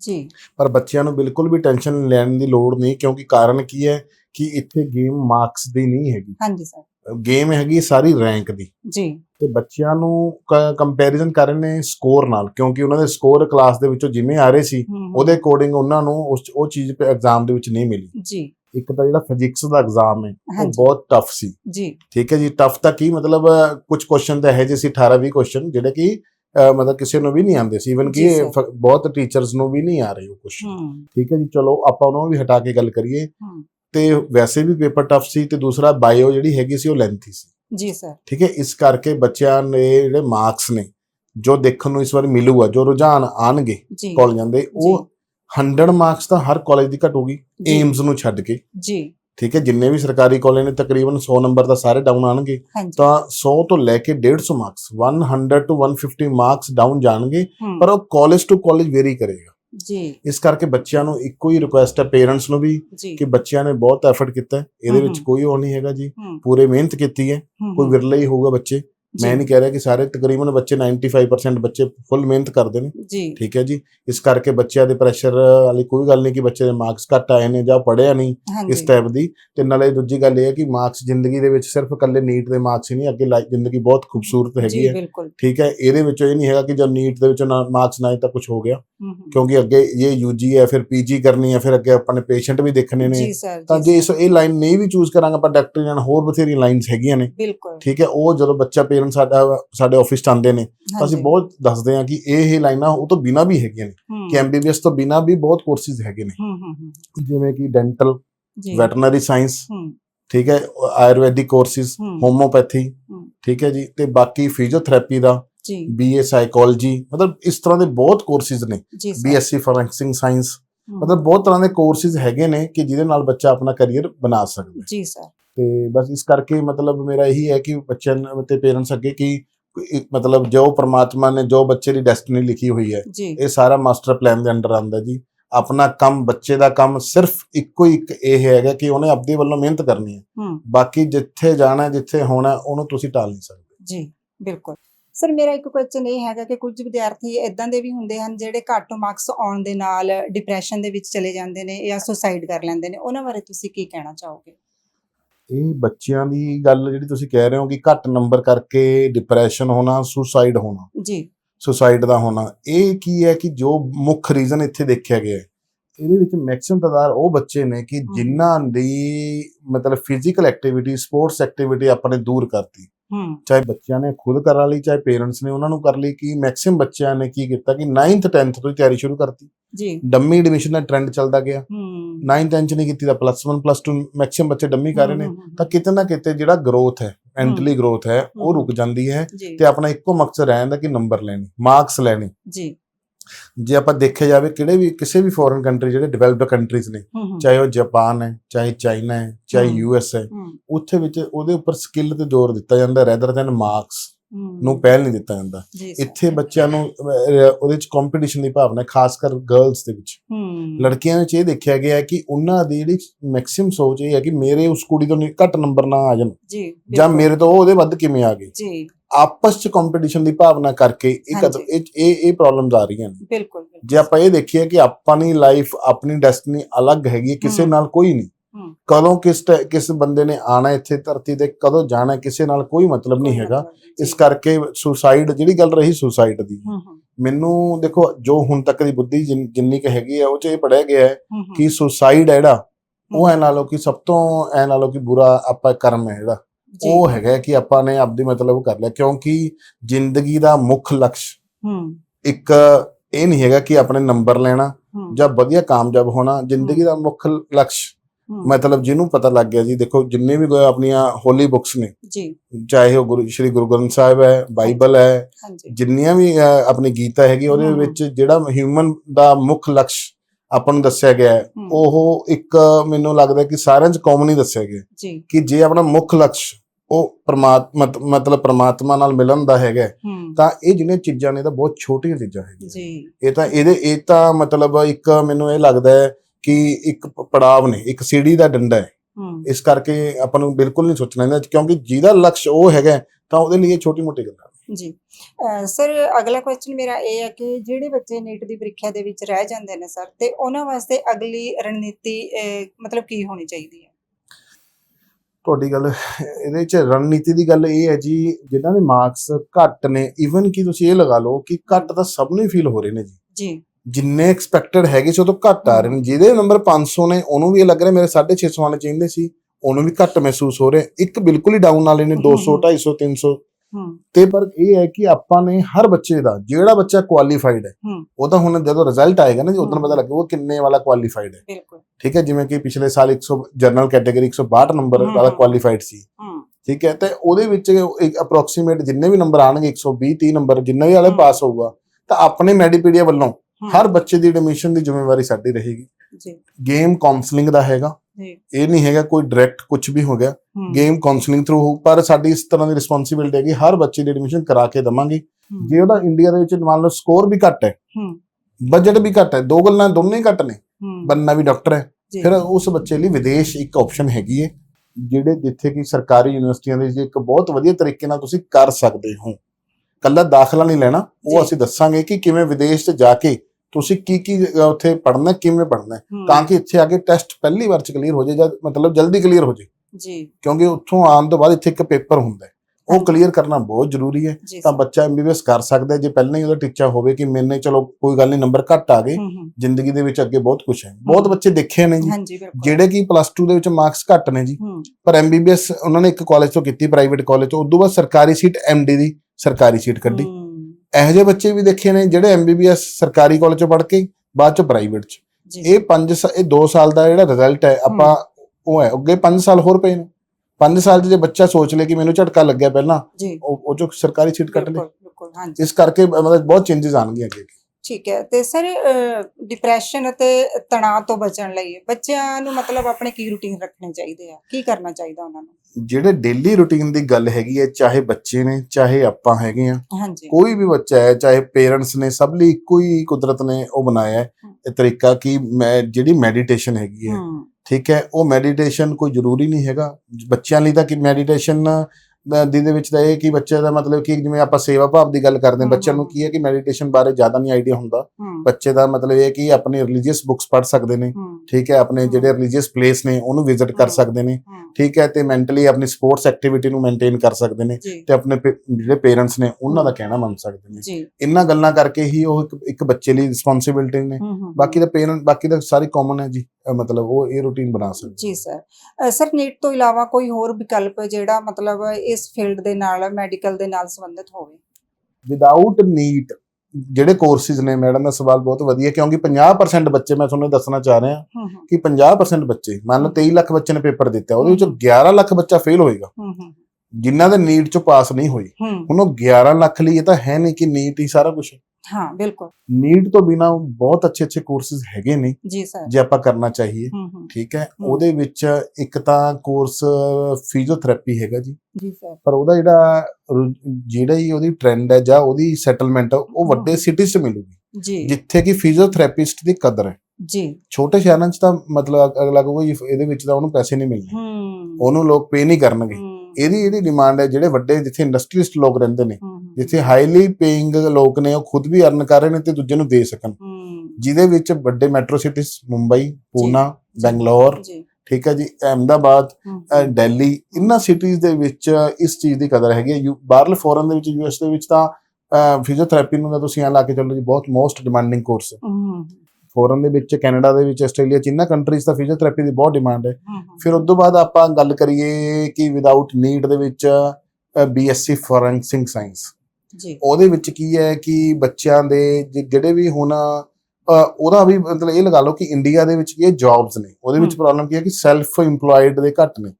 ਜੀ। ਪਰ ਬੱਚਿਆਂ ਨੂੰ ਬਿਲਕੁਲ ਵੀ ਟੈਨਸ਼ਨ ਲੈਣ ਦੀ ਲੋੜ ਨਹੀਂ ਕਿਉਂਕਿ ਕਾਰਨ ਕੀ ਹੈ ਕਿ ਇੱਥੇ ਗੇਮ ਮਾਰਕਸ ਦੀ ਨਹੀਂ ਹੈਗੀ। ਹਾਂਜੀ ਸਰ ਗੇਮ ਹੈਗੀ ਸਾਰੀ ਰੈਂਕ ਦੀ। ਜੀ। ਤੇ ਬੱਚਿਆਂ ਨੂੰ ਕੰਪੈਰੀਜ਼ਨ ਕਰ ਰਹੇ ਨੇ ਸਕੋਰ ਨਾਲ ਕਿਉਂਕਿ ਉਹਨਾਂ ਦੇ ਸਕੋਰ ਕਲਾਸ ਦੇ ਵਿੱਚੋਂ ਜਿਵੇਂ ਆ ਰਹੇ ਸੀ ਉਹਦੇ ਅਕੋਰਡਿੰਗ ਉਹਨਾਂ ਨੂੰ ਉਸ ਉਹ ਚੀਜ਼ ਐਗਜ਼ਾਮ ਦੇ ਵਿੱਚ ਨਹੀਂ ਮਿਲੀ। ਜੀ। ਇੱਕ ਤਾਂ ਜਿਹੜਾ ਫਿਜ਼ਿਕਸ ਦਾ ਐਗਜ਼ਾਮ ਹੈ ਉਹ। ਬਹੁਤ ਟਫ ਸੀ। ਜੀ। ਠੀਕ ਹੈ ਜੀ ਟਫ ਤਾਂ ਕੀ ਮਤਲਬ ਕੁਝ ਕੁਐਸਚਨ ਤਾਂ ਹੈ ਜਿਹੇ ਸੀ 18 20 ਕੁਐਸਚਨ ਜਿਹੜੇ ਕਿ ਮਤਲਬ ਕਿਸੇ ਨੂੰ ਵੀ ਨਹੀਂ ਆਉਂਦੇ। ਸੀ ਇਵਨ ਕਿ ਬਹੁਤ ਟੀਚਰਸ ਨੂੰ ਵੀ ਨਹੀਂ ਆ ਰਹੇ ਉਹ ਹੂੰ। ਠੀਕ ਹੈ ਜੀ ਚਲੋ ਆਪਾਂ ਉਹਨਾਂ ਨੂੰ ਵੀ ਹਟਾ ਕੇ ਗੱਲ ਕਰੀਏ। ਤੇ ਵੈਸੇ ਵੀ ਪੇਪਰ ਟਫ ਸੀ ਤੇ ਦੂਸਰਾ ਬਾਇਓ ਜਿਹੜੀ ਹੈਗੀ ਸੀ ਉਹ ਲੈਂਥੀ ਸੀ। ਜੀ ਸਰ ਠੀਕ ਹੈ ਇਸ ਕਰਕੇ ਬੱਚਿਆਂ ਦੇ ਜਿਹੜੇ ਮਾਰਕਸ ਨੇ ਜੋ ਦੇਖਣ ਨੂੰ ਇਸ ਵਾਰ ਮਿਲੂਗਾ ਜੋ ਰੁਝਾਨ ਆਣਗੇ ਕਾਲਜਾਂ ਦੇ ਉਹ 100 ਮਾਰਕਸ ਤਾਂ ਹਰ ਕਾਲਜ ਦੀ ਘਟੂਗੀ ਏਮਸ ਨੂੰ ਛੱਡ ਕੇ। ਜੀ। ਠੀਕ ਹੈ ਜਿੰਨੇ ਵੀ ਸਰਕਾਰੀ ਕਾਲਜ ਨੇ ਤਕਰੀਬਨ 100 ਨੰਬਰ ਦਾ ਸਾਰੇ ਡਾਊਨ ਆਣਗੇ। ਤਾਂ 100 ਤੋਂ ਲੈ ਕੇ 150 ਮਾਰਕਸ 100 ਤੋਂ 150 ਮਾਰਕਸ ਡਾਊਨ ਜਾਣਗੇ ਪਰ ਉਹ ਕਾਲਜ ਟੂ ਕਾਲਜ ਵੇਰੀ ਕਰੇਗਾ। ਜੀ। ਇਸ ਕਰਕੇ ਬੱਚਿਆਂ ਨੂੰ ਇੱਕੋ ਹੀ ਰਿਕੁਐਸਟ ਹੈ ਪੇਰੈਂਟਸ ਨੂੰ ਵੀ ਕਿ ਬੱਚਿਆਂ ਨੇ ਬਹੁਤ ਐਫਰਟ ਕੀਤਾ ਹੈ ਇਹਦੇ ਵਿੱਚ। ਕੋਈ ਉਹ ਨਹੀਂ ਹੈਗਾ ਜੀ। ਪੂਰੇ ਮਿਹਨਤ ਕੀਤੀ ਹੂੰ, ਕੋਈ ਵਿਰਲੇ ਹੀ ਹੋਊਗਾ ਬੱਚੇ। ਮੈਂ ਨਹੀਂ ਕਹਿ ਰਿਹਾ ਕਿ ਸਾਰੇ ਤਕਰੀਬਨ ਬੱਚੇ 95% ਬੱਚੇ ਫੁੱਲ ਮਿਹਨਤ ਕਰਦੇ ਨੇ। ਜੀ। ਠੀਕ ਹੈ ਜੀ? ਇਸ ਕਰਕੇ ਬੱਚਿਆਂ ਦੇ ਪ੍ਰੈਸ਼ਰ ਵਾਲੀ ਕੋਈ ਗੱਲ ਨਹੀਂ ਕਿ ਬੱਚੇ ਦੇ ਮਾਰਕਸ ਘੱਟ ਆਏ ਨੇ ਜਾਂ ਪੜ੍ਹਿਆ ਨਹੀਂ ਇਸ ਟਾਈਪ ਦੀ। ਤੇ ਨਾਲੇ ਦੂਜੀ ਗੱਲ ਇਹ ਹੈ ਕਿ ਮਾਰਕਸ ਜ਼ਿੰਦਗੀ ਦੇ ਵਿੱਚ ਸਿਰਫ ਇਕੱਲੇ ਨੀਟ ਦੇ ਮਾਰਕਸ ਹੀ ਨਹੀਂ ਅੱਗੇ ਲਾਈਫ ਜ਼ਿੰਦਗੀ ਬਹੁਤ ਖੂਬਸੂਰਤ ਹੈਗੀ ਹੈ। ਠੀਕ ਹੈ? ਇਹਦੇ ਵਿੱਚੋਂ ਇਹ ਨਹੀਂ ਹੈਗਾ ਕਿ ਜਦ ਨੀਟ ਦੇ ਵਿੱਚੋਂ ਮਾਰਕਸ ਨਾ ਆਏ ਤਾਂ ਕੁਝ ਹੋ ਗਿਆ। ਕਿਉਂਕਿ ਅੱਗੇ ਇਹ ਯੂਜੀ ਹੈ ਫਿਰ ਪੀਜੀ ਕਰਨੀ ਹੈ ਫਿਰ ਅੱਗੇ ਆਪਾਂ ਨੇ ਪੇਸ਼ੈਂਟ ਵੀ ਦੇਖਣੇ ਨੇ। ਤਾਂ ਜੀ ਇਸ ਇਹ ਲਾਈਨ ਨਹੀਂ ਵੀ ਚੂਜ਼ ਕਰਾਂਗੇ ਆਪਾਂ ਡਾਕਟਰੀ ਨਾਲ ਹੋਰ ਬਥੇਰੀਆਂ ਲਾਈਨਸ ਹੈਗੀਆਂ ਨੇ। ਠੀਕ ਹੈ? ਉਹ ਜਦੋਂ ਬੱਚਾ ਪੇਰੈਂਟ ਸਾਡਾ ਸਾਡੇ ਆਫਿਸ ਚ ਆਉਂਦੇ ਨੇ। ਤਾਂ ਅਸੀਂ ਬਹੁਤ ਦੱਸਦੇ ਹਾਂ ਕਿ ਇਹ ਇਹ ਲਾਈਨਾਂ ਉਹ ਤੋਂ ਬਿਨਾ ਵੀ ਹੈਗੀਆਂ ਨੇ। ਕਿ ਐਮਬੀਬੀਐਸ ਤੋਂ ਬਿਨਾ ਵੀ ਬਹੁਤ ਕੋਰਸਿਸ ਹੈਗੇ ਨੇ। ਜਿਵੇਂ ਕਿ ਡੈਂਟਲ ਵੈਟਰਨਰੀ ਸਾਇੰਸ ਠੀਕ ਹੈ ਆਯੁਰਵੈਦਿਕ ਕੋਰਸਿਸ ਹਮ, ਹੋਮੋਪੈਥੀ ਹਮ, ਠੀਕ ਹੈ ਜੀ। ਤੇ ਬਾਕੀ ਫਿਜ਼ੀਓਥੈਰੇਪੀ ਦਾ ਜੀ। ਬੀਏ ਸਾਈਕੋਲੋਜੀ ਮਤਲਬ ਇਸ ਤਰ੍ਹਾਂ ਦੇ ਬਹੁਤ ਕੋਰਸਿਸ ਨੇ। ਬੀਐਸਸੀ ਫੋਰੈਂਸਿਕ ਸਾਇੰਸ ਮਤਲਬ ਬਹੁਤ ਤਰ੍ਹਾਂ ਦੇ ਕੋਰਸਿਸ ਹੈਗੇ ਨੇ ਕਿ ਜਿਹਦੇ ਨਾਲ ਬੱਚਾ ਆਪਣਾ ਕੈਰੀਅਰ ਬਣਾ ਸਕਦਾ। ਜੀ ਸਰ ਤੇ ਬਸ ਇਸ ਕਰਕੇ ਮਤਲਬ ਮੇਰਾ ਇਹੀ ਹੈ ਕਿ ਬੱਚਿਆਂ ਤੇ ਪੇਰੈਂਟਸ ਅੱਗੇ ਕਿ ਮਤਲਬ ਜੋ ਪ੍ਰਮਾਤਮਾ ਨੇ ਜੋ ਬੱਚੇ ਦੀ ਡੈਸਟੀਨੀ ਲਿਖੀ ਹੋਈ ਹੈ ਇਹ ਸਾਰਾ ਮਾਸਟਰ ਪਲਾਨ ਦੇ ਅੰਡਰ ਆਉਂਦਾ ਜੀ। ਆਪਣਾ ਕੰਮ ਬੱਚੇ ਦਾ ਕੰਮ ਸਿਰਫ ਇੱਕੋ ਇੱਕ ਇਹ ਹੈਗਾ ਕਿ ਉਹਨੇ ਆਪਦੇ ਵੱਲੋਂ ਮਿਹਨਤ ਕਰਨੀ ਹੈ। ਬਾਕੀ ਜਿੱਥੇ ਜਾਣਾ ਜਿੱਥੇ ਹੋਣਾ ਉਹਨੂੰ ਤੁਸੀਂ ਟਾਲ ਨਹੀਂ ਸਕਦੇ। ਜੀ ਬਿਲਕੁਲ। ਸਰ ਮੇਰਾ ਇੱਕ ਕੁਐਸਚਨ ਇਹ ਹੈਗਾ ਕਿ ਕੁਝ ਵਿਦਿਆਰਥੀ ਇਦਾਂ ਦੇ ਵੀ ਹੁੰਦੇ ਹਨ ਜਿਹੜੇ ਘੱਟ ਮਾਰਕਸ ਆਉਣ ਦੇ ਨਾਲ ਡਿਪਰੈਸ਼ਨ ਦੇ ਵਿੱਚ ਚਲੇ ਜਾਂਦੇ ਨੇ ਜਾਂ ਸੁਸਾਈਡ ਕਰ ਲੈਂਦੇ ਨੇ। ਉਹਨਾਂ ਬਾਰੇ ਤੁਸੀਂ ਕੀ ਕਹਿਣਾ ਚਾਹੋਗੇ? ਇਹ ਬੱਚਿਆਂ ਦੀ ਗੱਲ ਜਿਹੜੀ ਤੁਸੀਂ ਕਹਿ ਰਹੇ ਹੋ ਕਿ ਘੱਟ ਨੰਬਰ ਕਰਕੇ ਡਿਪਰੈਸ਼ਨ ਹੋਣਾ ਸੁਸਾਈਡ ਹੋਣਾ ਜੀ। ਸੁਸਾਈਡ ਦਾ ਹੋਣਾ ਇਹ ਕੀ ਹੈ ਕਿ ਜੋ ਮੁੱਖ ਰੀਜ਼ਨ ਇੱਥੇ ਦੇਖਿਆ ਗਿਆ ਹੈ। ਇਹਦੇ ਵਿੱਚ ਮੈਕਸਿਮਮ ਤਾਦਾਦ ਉਹ ਬੱਚੇ ਨੇ ਕਿ ਜਿਨ੍ਹਾਂ ਦੀ ਮਤਲਬ ਫਿਜ਼ੀਕਲ ਐਕਟੀਵਿਟੀ ਸਪੋਰਟਸ ਐਕਟੀਵਿਟੀ ਆਪਾਂ ਨੇ ਦੂਰ ਕਰਤੀ। ਚਾਹੇ ਬੱਚਿਆਂ ਨੇ ਖੁਦ ਕਰਾ ਲਈ ਚਾਹੇ ਪੇਰੈਂਟਸ ਨੇ ਉਹਨਾਂ ਨੂੰ ਕਰ ਲਈ ਕਿ ਮੈਕਸਿਮਮ ਬੱਚਿਆਂ ਨੇ ਕੀ ਕੀਤਾ ਕਿ 9th 10th ਤੋਂ ਤਿਆਰੀ ਸ਼ੁਰੂ ਕਰਤੀ। ਜੀ। ਡੰਮੀ ਐਡਮਿਸ਼ਨ ਦਾ ਟ੍ਰੈਂਡ ਚੱਲਦਾ ਗਿਆ। ਹਮ 9th 10th 'ਚ ਨਹੀਂ ਕੀਤੀ ਤਾਂ ਪਲੱਸ 1 ਪਲੱਸ 2 ਮੈਕਸਿਮਮ ਬੱਚੇ ਡੰਮੀ ਕਰ ਰਹੇ ਨੇ। ਤਾਂ ਕਿਤੇ ਨਾ ਕਿਤੇ ਜਿਹੜਾ ਗਰੋਥ ਹੈ ਮੈਂਟਲੀ ਗਰੋਥ ਹੈ ਉਹ। ਰੁਕ ਜਾਂਦੀ ਹੈ ਤੇ ਆਪਣਾ ਇੱਕੋ ਮਕਸਦ ਰਹਿੰਦਾ ਕਿ ਨੰਬਰ ਲੈਣੇ ਮਾਰਕਸ ਲੈਣੇ। ਜੀ। ਜੇ ਆਪਾਂ ਦੇਖਿਆ ਜਾਵੇ ਕਿਹੜੇ ਵੀ ਕਿਸੇ ਵੀ ਫੋਰਨ ਕੰਟਰੀ ਜਿਹੜੇ ਡਿਵੈਲਪਡ ਕੰਟਰੀਜ਼ ਨੇ ਚਾਹੇ ਉਹ ਜਾਪਾਨ ਹੈ ਚਾਹੇ ਚਾਈਨਾ ਹੈ ਚਾਹੇ। ਯੂਐਸ ਹੈ ਉੱਥੇ ਵਿੱਚ ਉਹਦੇ ਉੱਪਰ ਸਕਿੱਲ ਤੇ ਜ਼ੋਰ ਦਿੱਤਾ ਜਾਂਦਾ ਰੈਦਰ ਦੈਨ ਮਾਰਕਸ ਨੂੰ ਪਹਿਲ ਨਹੀਂ ਦਿੱਤਾ ਜਾਂਦਾ। ਇੱਥੇ ਬੱਚਿਆਂ ਨੂੰ ਉਹਦੇ ਵਿੱਚ ਕੰਪੀਟੀਸ਼ਨ ਦੀ ਭਾਵਨਾ ਖਾਸ ਕਰ ਗਰਲਸ ਦੇ ਵਿੱਚ। ਲੜਕੀਆਂ ਵਿੱਚ ਇਹ ਦੇਖਿਆ ਗਿਆ ਕਿ ਉਹਨਾਂ ਦੀ ਜਿਹੜੀ ਮੈਕਸਿਮਮ ਸੋਚ ਇਹ ਹੈ ਕਿ ਮੇਰੇ ਉਸ ਕੁੜੀ ਤੋਂ ਘੱਟ ਨੰਬਰ ਨਾ ਆ ਜਾਣ ਜੀ ਮੇਰੇ ਤੋਂ ਉਹ ਉਹਦੇ ਵੱਧ ਕਿਵੇਂ ਆ ਗਏ। ਜੀ। ਆਪਸ ਚ ਕੰਪੀਟੀਸ਼ਨ ਦੀ ਭਾਵਨਾ ਕਰਕੇ ਇਹ ਕਦਮ। ਇਹ ਇਹ ਪ੍ਰੋਬਲਮਸ ਆ ਰਹੀਆਂ ਨੇ। ਬਿਲਕੁਲ ਜੇ ਆਪਾਂ ਇਹ ਦੇਖੀਏ ਕਿ ਆਪਣੀ ਲਾਈਫ ਆਪਣੀ ਡੈਸਟੀਨੀ ਅਲੱਗ ਹੈਗੀ ਹੈ ਕਿਸੇ। ਨਾਲ ਕੋਈ ਨਹੀਂ। ਕਦੋਂ ਕਿਸ ਕਿਸ ਬੰਦੇ ਨੇ ਆਣਾ ਇੱਥੇ ਧਰਤੀ ਤੇ ਕਦੋਂ ਜਾਣਾ ਕਿਸੇ ਨਾਲ ਕੋਈ ਮਤਲਬ ਨਹੀਂ ਹੈਗਾ। ਇਸ ਕਰਕੇ ਸੁਸਾਈਡ ਜਿਹੜੀ ਗੱਲ ਰਹੀ ਸੁਸਾਈਡ ਦੀ। ਮੈਨੂੰ ਦੇਖੋ ਜੋ ਹੁਣ ਤੱਕ ਦੀ ਬੁੱਧੀ ਜਿੰਨ- ਕੁ ਹੈਗੀ ਹੈ ਉਹ ਚ ਇਹ ਪੜਿਆ ਗਿਆ ਹੈ ਕਿ ਸੁਸਾਈਡ ਹੈ ਜਿਹੜਾ ਉਹ ਐ ਲਾ ਲਓ ਕਿ ਸਭ ਤੋਂ ਐ ਲਾ ਲਓ ਕਿ ਬੁਰਾ ਆਪਾਂ ਕਰਮ ਹੈ ਜਿਹੜਾ। ਉਹ ਹੈਗਾ ਕਿ ਆਪਾਂ ਨੇ ਆਪਦੀ ਮਤਲਬ ਕਰ ਲਿਆ ਕਿਉਂਕਿ ਜ਼ਿੰਦਗੀ ਦਾ ਮੁੱਖ ਲਕਸ਼ ਹਮ, ਇੱਕ ਇਹ ਨਹੀਂ ਹੈਗਾ ਕਿ ਆਪਣੇ ਨੰਬਰ ਲੈਣਾ ਜਾਂ ਵਧੀਆ ਕਾਮਯਾਬ ਹੋਣਾ ਜ਼ਿੰਦਗੀ ਦਾ ਮੁੱਖ ਲਕਸ਼ ਮਤਲਬ ਜਿਹਨੂੰ ਪਤਾ ਲੱਗ ਗਿਆ ਜੀ ਦੇਖੋ ਜਿੰਨੇ ਵੀ ਆਪਣੀਆਂ ਹੋਲੀ ਬੁੱਕਸ ਨੇ ਜੀ। ਚਾਹੇ ਉਹ ਗੁਰੂ ਸ਼੍ਰੀ ਗੁਰੂ ਗ੍ਰੰਥ ਸਾਹਿਬ ਹੈ ਬਾਈਬਲ ਹੈ ਜਿੰਨੀਆਂ ਵੀ ਆਪਣੀ ਗੀਤਾ ਹੈਗੀ ਉਹਦੇ। ਵਿੱਚ ਜਿਹੜਾ ਹਿਊਮਨ ਦਾ ਮੁੱਖ ਲਕਸ਼ ਆਪਾਂ ਨੂੰ ਦੱਸਿਆ ਗਿਆ ਹੈ ਉਹ ਇੱਕ ਮੈਨੂੰ ਲੱਗਦਾ ਕਿ ਸਾਰਿਆਂ 'ਚ ਕਾਮਨ ਹੀ ਦੱਸਿਆ ਗਿਆ ਕਿ ਜੇ ਆਪਣਾ ਮੁੱਖ ਲਕਸ਼ ਉਹ ਪ੍ਰਮਾਤਮਾ ਮਤਲਬ ਪ੍ਰਮਾਤਮਾ ਨਾਲ ਮਿਲਣ ਦਾ ਹੈਗਾ ਤਾਂ ਇਹ ਜਿਹੜੀਆਂ ਚੀਜ਼ਾਂ ਨੇ ਤਾਂ ਬਹੁਤ ਛੋਟੀਆਂ ਚੀਜ਼ਾਂ ਹੈਗੀਆਂ ਜੀ। ਇਹ ਤਾਂ ਇਹਦੇ ਇਹ ਤਾਂ ਮਤਲਬ ਇੱਕ ਮੈਨੂੰ ਇਹ ਲੱਗਦਾ ਹੈ ਕਿ ਇੱਕ ਪੜਾਵ ਨੇ ਇੱਕ ਸੀੜੀ ਦਾ ਡੰਡਾ ਹੈ। ਇਸ ਕਰਕੇ ਆਪਾਂ ਨੂੰ ਬਿਲਕੁਲ ਨਹੀਂ ਸੋਚਣਾ ਇਹਦਾ ਕਿਉਂਕਿ ਜਿਹਦਾ ਲਕਸ਼ ਉਹ ਹੈਗਾ ਤਾਂ ਉਹਦੇ ਲਈ ਇਹ ਛੋਟੀ ਮੋਟੀ ਗੱਲਾਂ। ਜੀ। ਸਰ ਅਗਲਾ ਕੁਐਸਚਨ ਮੇਰਾ ਇਹ ਹੈ ਕਿ ਜਿਹੜੇ ਬੱਚੇ ਨੀਟ ਦੀ ਪ੍ਰੀਖਿਆ ਦੇ ਵਿੱਚ ਰਹਿ ਜਾਂਦੇ ਨੇ ਸਰ ਤੇ ਉਹਨਾਂ ਵਾਸਤੇ ਅਗਲੀ ਰਣਨੀਤੀ ਮਤਲਬ ਕੀ ਹੋਣੀ ਚਾਹੀਦੀ ਹੈ? ਤੁਹਾਡੀ ਗੱਲ ਇਹਦੇ ਵਿੱਚ ਰਣਨੀਤੀ ਦੀ ਗੱਲ ਇਹ ਹੈ ਜੀ ਜਿਨ੍ਹਾਂ ਦੇ ਮਾਰਕਸ ਘੱਟ ਨੇ ਈਵਨ ਕਿ ਤੁਸੀਂ ਇਹ ਲਗਾ ਲਓ ਕਿ ਘੱਟ ਤਾਂ ਸਭ ਨੂੰ ਹੀ ਫੀਲ ਹੋ ਰਹੇ ਨੇ ਜੀ। ਜੀ। ਜਿੰਨੇ ਐਕਸਪੈਕਟਡ ਹੈਗੇ ਸੀ ਉਹ ਤੋਂ ਘੱਟ ਆ ਰਹੇ ਨੇ। ਜਿਹਦੇ ਨੰਬਰ 500 ਨੇ ਉਹਨੂੰ ਵੀ ਇਹ ਲੱਗ ਰਿਹਾ ਮੇਰੇ 650 ਆਉਣੇ ਚਾਹੀਦੇ ਸੀ ਉਹਨੂੰ ਵੀ ਘੱਟ ਮਹਿਸੂਸ ਹੋ ਰਿਹਾ। ਇੱਕ ਬਿਲਕੁਲ ਹੀ ਡਾਊਨ ਵਾਲੇ ਨੇ 200 ਹਮ। 250 300 ਹਮ ਤੇ ਪਰ ਇਹ ਹੈ ਕਿ ਆਪਾਂ ਨੇ ਹਰ ਬੱਚੇ ਦਾ ਜਿਹੜਾ ਬੱਚਾ ਕੁਆਲੀਫਾਈਡ ਹੈ। ਉਹ ਤਾਂ ਹੁਣ ਜਦੋਂ ਰਿਜ਼ਲਟ ਆਏਗਾ ਨਾ ਜੀ ਉਦੋਂ। ਪਤਾ ਲੱਗੇਗਾ ਉਹ ਕਿੰਨੇ ਵਾਲਾ ਕੁਆਲੀਫਾਈਡ ਹੈ ਬਿਲਕੁਲ ਠੀਕ ਹੈ ਜਿਵੇਂ ਕਿ ਪਿਛਲੇ ਸਾਲ 100 ਜਨਰਲ ਕੈਟਾਗਰੀ 162 ਨੰਬਰ। ਵਾਲਾ ਕੁਆਲੀਫਾਈਡ ਸੀ ਠੀਕ ਹੈ ਤੇ ਉਹਦੇ ਵਿੱਚ ਇੱਕ ਅਪਰੋਕਸੀਮੇਟ ਜਿੰਨੇ ਵੀ ਨੰਬਰ ਆਣਗੇ 120 30 ਨੰਬਰ ਜਿੰਨੇ ਵੀ ਵਾਲੇ ਹਮ। ਪਾਸ ਹੋਊਗਾ ਤਾਂ ਆਪਣੇ ਮੈਡੀਪੀਡੀਆ ਵੱਲੋਂ ਹਰ ਬੱਚੇ ਦੀ ਐਡਮਿਸ਼ਨ ਦੀ ਜ਼ਿੰਮੇਵਾਰੀ ਸਾਡੀ ਰਹੇਗੀ ਜੀ ਗੇਮ ਕਾਉਂਸਲਿੰਗ ਦਾ ਹੈਗਾ ਜੀ। ਇਹ ਨਹੀਂ ਹੈਗਾ ਕੋਈ ਡਾਇਰੈਕਟ ਕੁਝ ਵੀ ਹੋ ਗਿਆ। ਗੇਮ ਕਾਉਂਸਲਿੰਗ ਥਰੂ ਹੋ ਪਰ ਸਾਡੀ ਇਸ ਤਰ੍ਹਾਂ ਦੀ ਰਿਸਪੌਂਸਿਬਿਲਟੀ ਹੈ ਕਿ ਹਰ ਬੱਚੇ ਦੀ ਐਡਮਿਸ਼ਨ ਕਰਾ ਕੇ ਦਵਾਂਗੇ। ਜੇ ਉਹਦਾ ਇੰਡੀਆ ਦੇ ਵਿੱਚ ਮੰਨ ਲਓ ਸਕੋਰ ਵੀ ਘੱਟ ਹੈ ਬਜਟ ਵੀ ਘੱਟ ਹੈ ਦੋ ਗੱਲਾਂ ਦੋਨੇ ਘੱਟ ਨੇ। ਬੰਨਾ ਵੀ ਡਾਕਟਰ ਹੈ। ਫਿਰ ਉਸ ਬੱਚੇ ਲਈ ਵਿਦੇਸ਼ ਇੱਕ ਆਪਸ਼ਨ ਹੈਗੀ ਹੈ ਜਿਹੜੇ ਜਿੱਥੇ ਕਿ ਸਰਕਾਰੀ ਯੂਨੀਵਰਸਿਟੀਆਂ ਦੇ ਇੱਕ ਬਹੁਤ ਵਧੀਆ ਤਰੀਕੇ ਨਾਲ ਤੁਸੀਂ ਕਰ ਸਕਦੇ ਹੋ। ਕੱਲਾ ਦਾਖਲਾ ਨਹੀਂ ਲੈਣਾ। ਉਹ ਅਸੀਂ ਦੱਸਾਂਗੇ ਕਿ ਕਿਵੇਂ ਵਿਦੇਸ਼ 'ਚ ਜਾ ਕੇ ਤੁਸੀਂ ਕੀ ਕੀ ਉੱਥੇ ਪੜ੍ਹਨਾ ਕਿਵੇਂ ਪੜ੍ਹਨਾ? ਤਾਂ ਕਿ ਇੱਥੇ ਆ ਕੇ ਟੈਸਟ ਪਹਿਲੀ ਵਾਰ ਚ ਕਲੀਅਰ ਹੋ ਜਾਏ ਜਾਂ ਮਤਲਬ ਜਲਦੀ ਕਲੀਅਰ ਹੋ ਜਾਏ। ਜੀ। ਕਿਉਂਕਿ ਉੱਥੋਂ ਆਉਣ ਤੋਂ ਬਾਅਦ ਇੱਥੇ ਇੱਕ ਪੇਪਰ ਹੁੰਦਾ ਹੈ। ਉਹ। ਕਲੀਅਰ ਕਰਨਾ ਬਹੁਤ ਜ਼ਰੂਰੀ ਹੈ। ਤਾਂ। ਬੱਚਾ ਐਮਬੀਬੀਐਸ ਕਰ ਸਕਦਾ ਹੈ। ਜੇ ਪਹਿਲਾਂ ਹੀ ਉਹਦਾ ਟੀਚਾ ਹੋਵੇ ਕਿ ਮੈਨੇ ਚਲੋ ਕੋਈ ਗੱਲ ਨਹੀਂ ਨੰਬਰ ਘੱਟ ਆ ਗਏ। ਜ਼ਿੰਦਗੀ ਦੇ ਵਿੱਚ ਅੱਗੇ ਬਹੁਤ ਕੁਝ ਹੈ। ਬਹੁਤ। ਬੱਚੇ ਦੇਖੇ ਨੇ ਜੀ। ਜਿਹੜੇ ਕਿ ਪਲੱਸ 2 ਦੇ ਵਿੱਚ ਮਾਰਕਸ ਘੱਟ ਨੇ ਜੀ। ਪਰ ਐਮਬੀਬੀਐਸ ਉਹਨਾਂ ਨੇ ਇੱਕ ਕਾਲਜ ਤੋਂ ਕੀਤੀ ਪ੍ਰਾਈਵੇਟ ਕਾਲਜ ਤੋਂ। ਉਦੋਂ ਬਾਅਦ ਸਰਕਾਰੀ ਸੀਟ ਐਮਡੀ ਦੀ ਸਰਕਾਰੀ ਸੀਟ ਕੱਢੀ। ਇਹੋ ਜਿਹੇ ਬੱਚੇ ਵੀ ਦੇਖੇ ਨੇ ਜਿਹੜੇ ਐਮਬੀਬੀਐਸ ਸਰਕਾਰੀ ਕਾਲਜ ਚੋਂ ਪੜ੍ਹ ਕੇ ਬਾਅਦ ਚ ਪ੍ਰਾਈਵੇਟ ਚ। ਇਹ 5 ਇਹ 2 ਸਾਲ ਦਾ ਜਿਹੜਾ ਰਿਜ਼ਲਟ ਹੈ ਆਪਾਂ ਉਹ ਹੈ ਅੱਗੇ 5 ਸਾਲ ਹੋਰ ਪਏ ਨੇ। 5 ਸਾਲ ਜੇ ਬੱਚਾ ਸੋਚ ਲੇ ਕਿ ਮੈਨੂੰ ਝਟਕਾ ਲੱਗਿਆ ਪਹਿਲਾਂ ਉਹ ਜੋ ਸਰਕਾਰੀ ਸੀਟ ਕੱਟ ਲੇ। ਬਿਲਕੁਲ ਬਿਲਕੁਲ ਹਾਂਜੀ। ਇਸ ਕਰਕੇ ਮਤਲਬ ਬਹੁਤ ਚੇਂजेस ਆਣਗੇ ਅੱਗੇ। ਠੀਕ ਹੈ ਤੇ ਸਰ ਡਿਪਰੈਸ਼ਨ ਅਤੇ ਤਣਾਅ ਤੋਂ ਬਚਣ ਲਈ ਬੱਚਿਆਂ ਨੂੰ ਮਤਲਬ ਆਪਣੇ ਕੀ ਰੂਟੀਨ ਰੱਖਣੇ ਚਾਹੀਦੇ ਆ? ਕੀ ਕਰਨਾ ਚਾਹੀਦਾ ਉਹਨਾਂ ਨੂੰ? ਜਿਹੜੇ ਡੇਲੀ ਰੁਟੀਨ ਦੀ ਗੱਲ ਹੈਗੀ ਹੈ ਚਾਹੇ ਬੱਚੇ ਨੇ ਚਾਹੇ ਆਪਾਂ ਹੈਗੇ ਆ ਹਾਂਜੀ। ਕੋਈ ਵੀ ਬੱਚਾ ਹੈ ਚਾਹੇ ਪੇਰੈਂਟਸ ਨੇ ਸਭ ਲਈ ਇੱਕੋ ਹੀ ਕੁਦਰਤ ਨੇ ਉਹ ਬਣਾਇਆ ਹੈ। ਇਹ ਤਰੀਕਾ ਕਿ ਮੈਂ ਜਿਹੜੀ ਮੈਡੀਟੇਸ਼ਨ ਹੈਗੀ ਹੈ ਠੀਕ ਹੈ ਉਹ ਮੈਡੀਟੇਸ਼ਨ ਕੋਈ ਜ਼ਰੂਰੀ ਨਹੀਂ ਹੈਗਾ। ਬੱਚਿਆਂ ਲਈ ਤਾਂ ਕਿ ਮੈਡੀਟੇਸ਼ਨ ਦੀ ਦੇ ਵਿੱਚ ਤਾਂ ਇਹ ਕਿ ਬੱਚੇ ਦਾ ਮਤਲਬ ਕਿ ਜਿਵੇਂ ਆਪਾਂ ਸੇਵਾ ਭਾਵ ਦੀ ਗੱਲ ਕਰਦੇ ਹਾਂ ਬੱਚਿਆਂ ਨੂੰ। ਕੀ ਹੈ ਕਿ ਮੈਡੀਟੇਸ਼ਨ ਬਾਰੇ ਜ਼ਿਆਦਾ ਨਹੀਂ ਆਈਡੀਆ ਹੁੰਦਾ। ਬੱਚੇ ਦਾ ਮਤਲਬ ਇਹ ਕਿ ਆਪਣੀ ਰਿਲੀਜੀਅਸ ਬੁੱਕਸ ਪੜ੍ਹ ਸਕਦੇ ਨੇ। ਠੀਕ ਹੈ ਆਪਣੇ। ਜਿਹੜੇ ਰਿਲੀਜੀਅਸ ਪਲੇਸ ਨੇ ਉਹਨੂੰ ਵਿਜ਼ਿਟ ਕਰ। ਸਕਦੇ ਨੇ। ਠੀਕ ਹੈ ਤੇ ਮੈਂਟਲੀ ਆਪਣੀ ਸਪੋਰਟਸ ਐਕਟੀਵਿਟੀ ਨੂੰ ਮੇਨਟੇਨ ਕਰ ਸਕਦੇ ਨੇ ਤੇ ਆਪਣੇ ਜਿਹੜੇ ਪੇਰੈਂਟਸ ਨੇ ਉਹਨਾਂ ਦਾ। ਕਹਿਣਾ ਮੰਨ ਸਕਦੇ ਨੇ। ਜੀ। ਇਹਨਾਂ ਗੱਲਾਂ ਕਰਕੇ ਹੀ ਉਹ ਇੱਕ- ਬੱਚੇ ਲਈ ਰਿਸਪੌਂਸਿਬਿਲਟੀ ਨੇ। ਬਾਕੀ ਦਾ ਪੇਰੈਂਟ ਬਾਕੀ ਦਾ ਸਾਰੀ ਕਾਮਨ ਹੈ ਜੀ। ਮਤਲਬ ਉਹ ਇਹ ਰੂਟੀਨ ਬਣਾ ਸਕਦੇ ਜੀ ਸਰ ਸਰ ਨੀਟ ਤੋਂ ਇਲਾਵਾ ਕੋਈ ਹੋਰ ਵਿਕਲਪ ਜਿਹੜਾ ਮਤਲਬ ਇਸ ਫੀਲਡ ਦੇ ਨਾਲ ਮੈਡੀਕਲ ਦੇ ਨਾਲ ਸੰਬੰਧਿਤ ਹੋਵੇ? ਵਿਦਆਊਟ ਨੀਟ ਜਿਹੜੇ ਕੋਰਸਿਸ ਨੇ ਮੈਡਮ ਦਾ ਸਵਾਲ ਬਹੁਤ ਵਧੀਆ ਕਿਉਂਕਿ 50% ਬੱਚੇ ਮੈਂ ਤੁਹਾਨੂੰ ਦੱਸਣਾ ਚਾਹ ਰਿਹਾ ਕਿ 50% ਬੱਚੇ ਮੰਨ ਲਓ 23 ਲੱਖ ਬੱਚੇ ਨੇ ਪੇਪਰ ਦਿੱਤਾ ਉਹਦੇ ਵਿੱਚੋਂ ਹਮ। 11 ਲੱਖ ਬੱਚਾ ਫੇਲ ਹੋਏਗਾ। ਜਿਨ੍ਹਾਂ ਦੇ ਨੀਟ ਚੋਂ ਪਾਸ ਨਹੀਂ ਹੋਈ ਹੁਣ ਉਹ 11 ਲੱਖ ਲਈ ਇਹ ਤਾਂ ਹੈ ਨਹੀਂ ਕਿ ਨੀਟ ਹੀ ਸਾਰਾ ਕੁਝ ਹਾਂ ਬਿਲਕੁਲ। ਨੀਟ ਤੋਂ ਬਿਨਾ ਬਹੁਤ ਅੱਛੇ ਅੱਛੇ ਕੋਰਸਿਸ ਹੈਗੇ ਨੇ। ਜੀ ਸਰ ਜੇ ਆਪਾਂ ਕਰਨਾ ਚਾਹੀਏ। ਠੀਕ ਹੈ। ਉਹਦੇ ਵਿੱਚ ਇੱਕ ਤਾਂ ਕੋਰਸ ਫਿਜ਼ੀਓਥੈਰੇਪੀ ਹੈਗਾ ਜੀ। ਜੀ ਸਰ ਪਰ ਉਹਦਾ ਜਿਹੜਾ ਜਿਹੜਾ ਹੀ ਉਹਦੀ ਟ੍ਰੈਂਡ ਹੈ ਜਾਂ ਉਹਦੀ ਸੈਟਲਮੈਂਟ ਉਹ ਵੱਡੇ। ਸਿਟੀਜ਼ 'ਚ ਮਿਲੂਗੀ। ਜੀ। ਜਿੱਥੇ ਕਿ ਫਿਜ਼ੀਓਥੈਰੇਪਿਸਟ ਦੀ ਕਦਰ ਹੈ। ਜੀ। ਛੋਟੇ ਸ਼ਹਿਰਾਂ 'ਚ ਤਾਂ ਮਤਲਬ ਅਗਲਾ ਕਹੂਗਾ ਇਹਦੇ ਵਿੱਚ ਤਾਂ ਉਹਨੂੰ ਪੈਸੇ ਨਹੀਂ ਹਮ ਉਹਨੂੰ ਲੋਕ ਪੇ ਨਹੀਂ ਕਰਨਗੇ। ਇਹਦੀ ਇਹਦੀ ਡਿਮਾਂਡ ਹੈ ਜਿਹੜੇ ਵੱਡੇ ਜਿੱਥੇ ਇੰਡਸਟਰੀਲਿਸਟ ਲੋਕ ਰਹਿੰਦੇ ਨੇ। ਜਿੱਥੇ ਹਾਈਲੀ ਪੇਇੰਗ ਲੋਕ ਨੇ ਉਹ ਖੁਦ ਵੀ ਅਰਨ ਕਰ ਰਹੇ ਨੇ ਤੇ ਦੂਜੇ ਨੂੰ ਦੇ ਸਕਣ। ਜਿਹਦੇ ਵਿੱਚ ਵੱਡੇ ਮੈਟਰੋ ਸਿਟੀਜ਼ ਮੁੰਬਈ ਪੂਨਾ ਬੈਂਗਲੌਰ ਠੀਕ ਹੈ ਜੀ ਅਹਿਮਦਾਬਾਦ ਦਿੱਲੀ ਇਹਨਾਂ ਸਿਟੀਜ਼ ਦੇ ਵਿੱਚ ਇਸ ਚੀਜ਼ ਦੀ ਕਦਰ ਹੈਗੀ ਹੈ। ਬਾਹਰਲੇ ਫੋਰਨ ਦੇ ਵਿੱਚ ਯੂਐਸ ਦੇ ਵਿੱਚ ਤਾਂ ਫਿਜ਼ੀਓਥੈਰੇਪੀ ਨੂੰ ਤਾਂ ਤੁਸੀਂ ਐਂ ਲਾ ਕੇ ਚੱਲੋ ਜੀ ਬਹੁਤ ਮੋਸਟ ਡਿਮਾਂਡਿੰਗ ਕੋਰਸ ਹੈ। ਫੋਰਨ ਦੇ ਵਿੱਚ ਕੈਨੇਡਾ ਦੇ ਵਿੱਚ ਆਸਟ੍ਰੇਲੀਆ ਚ ਇਹਨਾਂ ਕੰਟਰੀਜ਼ ਦਾ ਫਿਜ਼ੀਓਥੈਰੇਪੀ ਦੀ ਬਹੁਤ ਡਿਮਾਂਡ ਹੈ। ਫਿਰ ਉਸ ਤੋਂ ਬਾਅਦ ਆਪਾਂ ਗੱਲ ਕਰੀਏ ਕਿ ਵਿਦਆਊਟ ਨੀਟ ਦੇ ਵਿੱਚ ਬੀਐਸਸੀ ਫੋਰੈਂਸਿਕ ਸਾਇੰਸ ਜੀ। ਉਹਦੇ ਵਿੱਚ ਕੀ ਹੈ ਕਿ ਬੱਚਿਆਂ ਦੇ ਜਿਹੜੇ ਵੀ ਹੁਣ ਉਹਦਾ ਵੀ ਮਤਲਬ ਇਹ ਲਗਾ ਲਓ ਕਿ ਇੰਡੀਆ ਦੇ ਵਿੱਚ ਇਹ ਜੌਬਸ ਨੇ। ਉਹਦੇ ਵਿੱਚ। ਪ੍ਰੋਬਲਮ ਕੀ ਹੈ ਕਿ ਸੈਲਫ EMPLOYED ਦੇ ਘੱਟ ਨੇ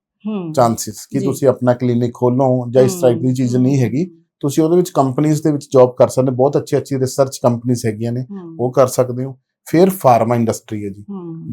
ਚਾਂਸਸ ਕਿ। ਤੁਸੀਂ ਆਪਣਾ ਕਲੀਨਿਕ ਖੋਲੋ ਜਾਂ ਇਸ ਟਾਈਪ ਦੀ ਚੀਜ਼ ਨਹੀਂ ਹੈਗੀ। ਤੁਸੀਂ ਉਹਦੇ ਵਿੱਚ ਕੰਪਨੀਆਂ ਦੇ ਵਿੱਚ ਜੌਬ ਕਰ ਸਕਦੇ ਬਹੁਤ ਅੱਛੀ ਅੱਛੀ ਰਿਸਰਚ ਕੰਪਨੀਆਂ ਹੈਗੀਆਂ ਨੇ। ਉਹ ਕਰ ਸਕਦੇ ਹੋ। ਫਿਰ ਫਾਰਮਾ ਇੰਡਸਟਰੀ ਹੈ ਜੀ।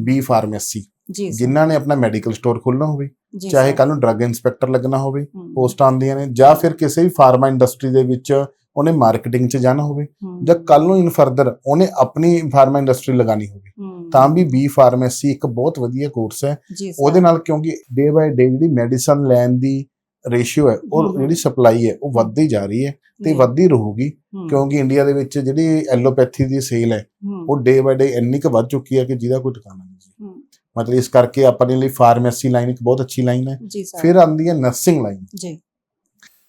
ਬੀ ਫਾਰਮੇਸੀ ਜੀ ਜਿਨ੍ਹਾਂ ਨੇ ਆਪਣਾ ਮੈਡੀਕਲ ਸਟੋਰ ਖੋਲ੍ਹਣਾ ਹੋਵੇ ਚਾਹੇ ਕੱਲ ਨੂੰ ਡਰੱਗ ਇੰਸਪੈਕਟਰ ਲੱਗਣਾ ਹੋਵੇ ਪੋਸਟਾਂ ਆਉਂਦੀਆਂ ਨੇ ਜਾਂ ਫਿਰ ਕਿਸੇ ਵੀ ਫਾਰਮਾ ਇੰਡਸਟਰੀ ਦੇ ਵਿੱਚ ਉਹਨੇ ਮਾਰਕੀਟਿੰਗ 'ਚ ਜਾਣਾ ਹੋਵੇ ਜਾਂ ਕੱਲ ਨੂੰ ਇਨ ਫਰਦਰ ਉਹਨੇ ਆਪਣੀ ਫਾਰਮਾ ਇੰਡਸਟਰੀ ਲਗਾਣੀ ਹੋਵੇ ਤਾਂ ਵੀ ਬੀ ਫਾਰਮੇਸੀ ਇੱਕ ਬਹੁਤ ਵਧੀਆ ਕੋਰਸ ਹੈ। ਉਹਦੇ ਨਾਲ ਕਿਉਂਕਿ ਡੇ ਬਾਏ ਡੇ ਜਿਹੜੀ ਮੈਡੀਸਨ ਲੈਣ ਦੀ ਰੇਸ਼ੀਓ ਹੈ ਉਹ। ਜਿਹੜੀ ਸਪਲਾਈ ਹੈ ਉਹ ਵੱਧਦੀ ਜਾ ਰਹੀ ਹੈ ਤੇ ਵੱਧਦੀ ਰਹੂਗੀ ਕਿਉਂਕਿ ਇੰਡੀਆ ਦੇ ਵਿੱਚ ਜਿਹੜੀ ਐਲੋਪੈਥੀ ਦੀ ਸੇਲ ਹੈ ਉਹ ਡੇ ਬਾਏ ਡੇ ਇੰਨੀ ਕੁ ਵੱਧ ਚੁੱਕੀ ਹੈ ਕਿ ਜਿਹਦਾ ਕੋਈ ਟਿਕਾਣਾ ਨਹੀਂ ਮਤਲਬ ਇਸ ਕਰਕੇ ਆਪਣੇ ਲਈ ਫਾਰਮੇਸੀ ਲਾਈਨ ਇੱਕ ਬਹੁਤ ਅੱਛੀ ਲਾਈਨ ਹੈ। ਫਿਰ ਆਉਂਦੀ ਹੈ ਨਰਸਿੰਗ ਲਾਈਨ। ਜੀ।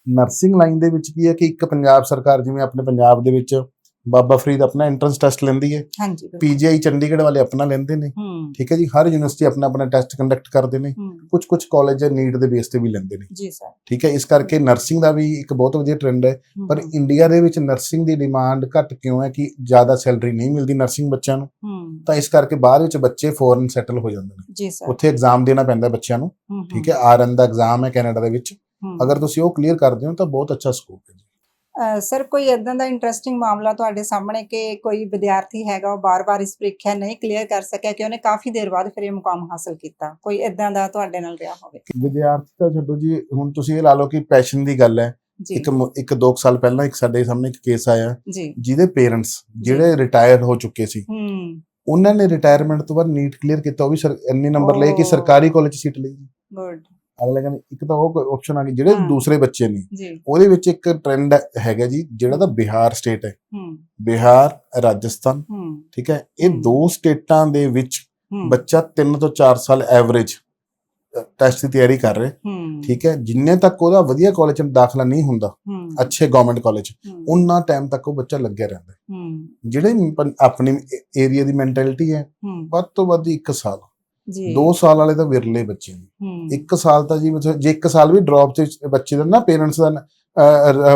ਨਰਸਿੰਗ ਲਾਈਨ ਦੇ ਵਿੱਚ ਕੀ ਹੈ ਕਿ ਇੱਕ ਪੰਜਾਬ ਸਰਕਾਰ ਜਿਵੇਂ ਆਪਣੇ ਪੰਜਾਬ ਦੇ ਵਿੱਚ ਬਾਬਾ ਫਰੀਦ ਆਪਣਾ ਐਂਟਰੈਂਸ ਟੈਸਟ ਲੈਂਦੀ ਹੈ। ਹਾਂਜੀ ਪੀਜੀਆਈ ਚੰਡੀਗੜ੍ਹ ਵਾਲੇ ਆਪਣਾ ਲੈਂਦੇ ਨੇ। ਠੀਕ ਹੈ ਜੀ ਹਰ ਯੂਨੀਵਰਸਿਟੀ ਆਪਣਾ ਆਪਣਾ ਟੈਸਟ ਕੰਡਕਟ ਕਰਦੇ ਨੇ। ਕੁਝ ਕੁਝ ਕਾਲਜ ਨੀਟ ਦੇ ਬੇਸ ਤੇ ਵੀ ਲੈਂਦੇ ਨੇ। ਜੀ ਸਰ, ਠੀਕ ਹੈ ਇਸ ਕਰਕੇ ਨਰਸਿੰਗ ਦਾ ਵੀ ਇੱਕ ਬਹੁਤ ਵਧੀਆ ਟ੍ਰੈਂਡ ਹੈ। ਪਰ ਇੰਡੀਆ ਦੇ ਵਿੱਚ ਨਰਸਿੰਗ ਦੀ ਡਿਮਾਂਡ ਘੱਟ ਕਿਉਂ ਹੈ ਕਿ ਜ਼ਿਆਦਾ ਸੈਲਰੀ ਨਹੀਂ ਮਿਲਦੀ ਨਰਸਿੰਗ ਬੱਚਿਆਂ ਨੂੰ? ਤਾਂ ਇਸ ਕਰਕੇ ਬਾਹਰ ਵਿੱਚ ਬੱਚੇ ਫੋਰਨ ਸੈਟਲ ਹੋ ਜਾਂਦੇ ਨੇ। ਜੀ ਸਰ, ਉੱਥੇ ਐਗਜ਼ਾਮ ਦੇਣਾ ਪੈਂਦਾ ਬੱਚਿਆਂ ਨੂੰ। ਠੀਕ ਹੈ ਆਰਐਨ ਦਾ ਐਗਜ਼ਾਮ ਹੈ ਕੈਨੇਡਾ ਦੇ ਵਿੱਚ। ਅਗਰ ਤੁਸੀਂ ਉਹ ਕਲੀਅਰ ਕਰਦੇ ਹੋ ਤਾਂ ਬਹੁਤ ਅੱਛਾ ਸਕੋਪ ਹੈ ਸਰ ਕੋਈ ਇਦਾਂ ਦਾ ਇੰਟਰਸਟਿੰਗ ਮਾਮਲਾ ਤੁਹਾਡੇ ਸਾਹਮਣੇ ਕਿ ਕੋਈ ਵਿਦਿਆਰਥੀ ਹੈਗਾ ਉਹ ਬਾਰ-ਬਾਰ ਇਸ ਪ੍ਰੀਖਿਆ ਨਹੀਂ ਕਲੀਅਰ ਕਰ ਸਕਿਆ ਕਿ ਉਹਨੇ ਕਾਫੀ ਦੇਰ ਬਾਅਦ ਫਿਰ ਇਹ ਮੁਕਾਮ ਹਾਸਲ ਕੀਤਾ? ਕੋਈ ਇਦਾਂ ਦਾ ਤੁਹਾਡੇ ਨਾਲ ਰਿਹਾ ਹੋਵੇ। ਵਿਦਿਆਰਥੀ ਤਾਂ ਛੱਡੋ ਜੀ ਹੁਣ ਤੁਸੀਂ ਇਹ ਲਾ ਲਓ ਕਿ ਪੈਸ਼ਨ ਦੀ ਗੱਲ ਹੈ। ਇੱਕ ਇੱਕ ਦੋ ਕੁ ਸਾਲ ਪਹਿਲਾਂ ਇੱਕ ਸਾਡੇ ਸਾਹਮਣੇ ਇੱਕ ਕੇਸ ਆਇਆ। ਜਿਹਦੇ ਪੇਰੈਂਟਸ ਜਿਹੜੇ ਰਿਟਾਇਰ ਹੋ ਚੁੱਕੇ ਸੀ ਉਹਨਾਂ ਨੇ ਰਿਟਾਇਰਮੈਂਟ ਤੋਂ ਬਾਅਦ ਨੀਟ ਕਲੀਅਰ ਕੀਤਾ। ਉਹ ਵੀ ਸਰ- ਇੰਨੇ ਨੰਬਰ ਲਏ ਕਿ। ਸਰਕਾਰੀ ਕਾਲਜ ਸੀਟ ਲਈ। ਗੁੱਡ ਅਗਲੇ ਕਹਿੰਦੇ ਇੱਕ ਤਾਂ ਉਹ ਆਪਸ਼ਨ ਆ ਗਈ ਜਿਹੜੇ। ਦੂਸਰੇ ਬੱਚੇ ਨੇ ਉਹਦੇ ਵਿੱਚ ਇੱਕ ਟ੍ਰੈਂਡ ਹੈਗਾ ਜੀ ਜਿਹੜਾ ਤਾਂ ਬਿਹਾਰ ਸਟੇਟ ਹੈ। ਬਿਹਾਰ ਰਾਜਸਥਾਨ ਠੀਕ ਹੈ? ਇਹ। ਦੋ ਸਟੇਟਾਂ ਦੇ ਵਿੱਚ ਬੱਚਾ 3 ਤੋਂ 4 ਸਾਲ ਐਵਰੇਜ ਟੈਸਟ ਦੀ ਤਿਆਰੀ ਕਰ ਰਿਹਾ। ਠੀਕ ਹੈ? ਜਿੰਨੇ ਤੱਕ ਉਹਦਾ ਵਧੀਆ ਕਾਲਜ 'ਚ ਦਾਖਲਾ ਨਹੀਂ ਹੁੰਦਾ ਅੱਛੇ ਗਵਰਨਮੈਂਟ ਕਾਲਜ ਉਹਨਾਂ ਟਾਈਮ ਤੱਕ ਉਹ ਬੱਚਾ ਲੱਗਿਆ ਰਹਿੰਦਾ। ਜਿਹੜੇ ਆਪਣੀ ਏਰੀਆ ਦੀ ਮੈਂਟੈਲਿਟੀ ਹੈ ਹੂੰ। ਵੱਧ ਤੋਂ ਵੱਧ 1 ਸਾਲ। ਜੀ। 2 ਸਾਲ ਵਾਲੇ ਤਾਂ ਵਿਰਲੇ ਬੱਚੇ ਨੇ। ਹੂੰ। ਇੱਕ ਸਾਲ ਤਾਂ ਜੀ ਜੇ ਇੱਕ ਸਾਲ ਵੀ ਡ੍ਰੌਪ ਤੇ ਬੱਚੇ ਦਾ ਨਾ ਪੇਰੈਂਟਸ ਦਾ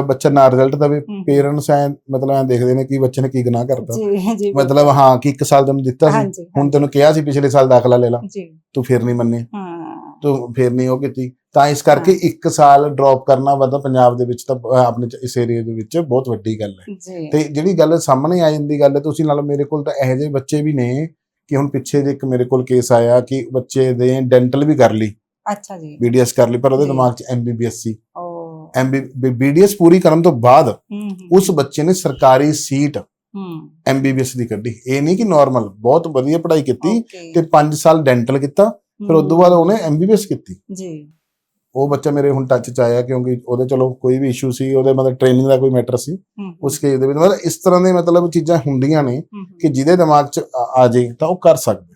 ਬੱਚਾ ਨਾ ਰਿਜ਼ਲਟ ਦਵੇ। ਪੇਰੈਂਟਸ ਐ ਮਤਲਬ ਐ ਦੇਖਦੇ ਨੇ ਕਿ ਬੱਚੇ ਨੇ ਕੀ ਗੁਨਾਹ ਕਰਤਾ। ਜੀ ਜੀ। ਮਤਲਬ ਹਾਂ ਕਿ ਇੱਕ ਸਾਲ ਤੈਨੂੰ ਦਿੱਤਾ ਸੀ ਹੁਣ ਤੈਨੂੰ ਕਿਹਾ ਸੀ ਪਿਛਲੇ ਸਾਲ ਦਾਖਲਾ ਲੈ ਲਾ। ਜੀ। ਤੂੰ ਫਿਰ ਨਹੀਂ ਮੰਨੇ। ਹਾਂ। ਤੂੰ ਫਿਰ ਨਹੀਂ ਉਹ ਕੀਤੀ। ਤਾਂ ਇਸ ਕਰਕੇ ਇੱਕ ਸਾਲ ਡ੍ਰੌਪ ਕਰਨਾ ਵਧਾ ਪੰਜਾਬ ਦੇ ਵਿੱਚ ਤਾਂ ਆਪਣੇ ਇਸ ਏਰੀਆ ਦੇ ਵਿੱਚ ਬਹੁਤ ਵੱਡੀ ਗੱਲ ਹੈ। ਤੇ ਜਿਹੜੀ ਗੱਲ ਸਾਹਮਣੇ ਆ ਜਾਂਦੀ ਗੱਲ ਹੈ ਤੁਸੀਂ ਨਾਲ ਮੇਰੇ ਕੋਲ ਤਾਂ ਇਹੋ ਜਿਹੇ ਬੱਚੇ ਵੀ ਨੇ ਕਿ ਹੁਣ ਪਿੱਛੇ ਜੇ ਇੱਕ ਮੇਰੇ ਕੋਲ ਕੇਸ ਆਇਆ ਕਿ ਬੱਚੇ ਦੇ ਡੈਂਟਲ ਵੀ ਕਰ ਲਈ। ਅੱਛਾ ਜੀ। ਬੀਡੀਐਸ ਕਰ ਲਈ ਪਰ ਉਹਦੇ। ਦਿਮਾਗ 'ਚ ਐਮਬੀਬੀਐਸ ਸੀ। ਓ। ਐਮਬੀ ਬੀਡੀਐਸ ਪੂਰੀ ਕਰਨ ਤੋਂ ਬਾਅਦ ਉਸ ਬੱਚੇ ਨੇ ਸਰਕਾਰੀ ਸੀਟ ਹੂੰ। ਐਮਬੀਬੀਐਸ ਦੀ ਕੱਢੀ। ਇਹ ਨਹੀਂ ਕਿ ਨਾਰਮਲ ਬਹੁਤ ਵਧੀਆ ਪੜ੍ਹਾਈ ਕੀਤੀ ਤੇ 5 ਸਾਲ ਡੈਂਟਲ ਕੀਤਾ ਫਿਰ ਉਸ ਤੋਂ ਬਾਅਦ ਉਹਨੇ ਐਮਬੀਬੀਐਸ ਕੀਤੀ। ਜੀ। ਉਹ ਬੱਚਾ ਮੇਰੇ ਹੁਣ ਟੱਚ 'ਚ ਆਇਆ ਕਿਉਂਕਿ ਉਹਦੇ ਚਲੋ ਕੋਈ ਵੀ ਇਸ਼ੂ ਸੀ ਉਹਦੇ ਮਤਲਬ ਟ੍ਰੇਨਿੰਗ ਦਾ ਕੋਈ ਮੈਟਰ ਸੀ ਉਸ ਕੇਸ ਦੇ ਵਿੱਚ ਮਤਲਬ ਇਸ ਤਰ੍ਹਾਂ ਦੇ ਮਤਲਬ ਚੀਜ਼ਾਂ ਹੁੰਦੀਆਂ ਨੇ ਕਿ ਜਿਹਦੇ ਦਿਮਾਗ 'ਚ ਆ- ਜੇ ਤਾਂ ਉਹ ਕਰ ਸਕਦਾ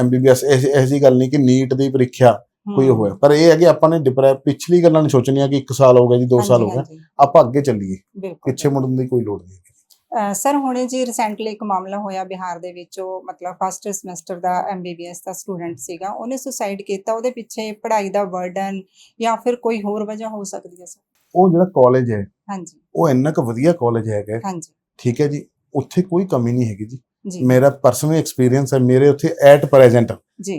ਐਮਬੀਬੀਐਸ ਜਿਹੀ ਗੱਲ ਨਹੀਂ ਕਿ ਨੀਟ ਦੀ ਪ੍ਰੀਖਿਆ ਕੋਈ ਹੋਇਆ ਪਰ ਇਹ ਹੈ ਕਿ ਆਪਾਂ ਨੇ ਡਿਪਰੈ ਪਿਛਲੀ ਗੱਲਾਂ ਨਹੀਂ ਸੋਚਣੀਆਂ ਕਿ 1 ਸਾਲ ਹੋ ਗਿਆ ਜੀ 2 ਸਾਲ ਹੋ ਗਿਆ ਆਪਾਂ ਅੱਗੇ ਚੱਲੀਏ। ਪਿੱਛੇ ਮੁੜਨ ਦੀ ਕੋਈ ਲੋੜ ਨਹੀਂ। ਸਰ ਹੁਣੇ ਜੀ ਰੀਸੈਂਟਲੀ ਇੱਕ ਮਾਮਲਾ ਹੋਇਆ ਬਿਹਾਰ ਦੇ ਵਿੱਚ ਉਹ ਮਤਲਬ ਫਸਟ ਸਮੈਸਟਰ ਦਾ ਐਮਬੀਬੀਐਸ ਦਾ ਸਟੂਡੈਂਟ ਸੀਗਾ ਉਹਨੇ ਸੁਸਾਈਡ ਕੀਤਾ ਉਹਦੇ ਪਿੱਛੇ ਪੜ੍ਹਾਈ ਦਾ ਬਰਡਨ ਜਾਂ ਫਿਰ ਕੋਈ ਹੋਰ ਵਜ੍ਹਾ ਹੋ ਸਕਦੀ ਹੈ ਸਰ? ਉਹ ਜਿਹੜਾ ਕਾਲਜ ਹੈ ਹਾਂਜੀ। ਉਹ ਇੰਨਾ ਕੁ ਵਧੀਆ ਕਾਲਜ ਹੈਗਾ ਹਾਂਜੀ। ਠੀਕ ਹੈ ਜੀ ਉੱਥੇ ਕੋਈ ਕਮੀ ਨਹੀਂ ਹੈਗੀ ਜੀ। ਮੇਰਾ ਪਰਸਨਲ ਐਕਸਪੀਰੀਅੰਸ ਹੈ ਮੇਰੇ ਉੱਥੇ at present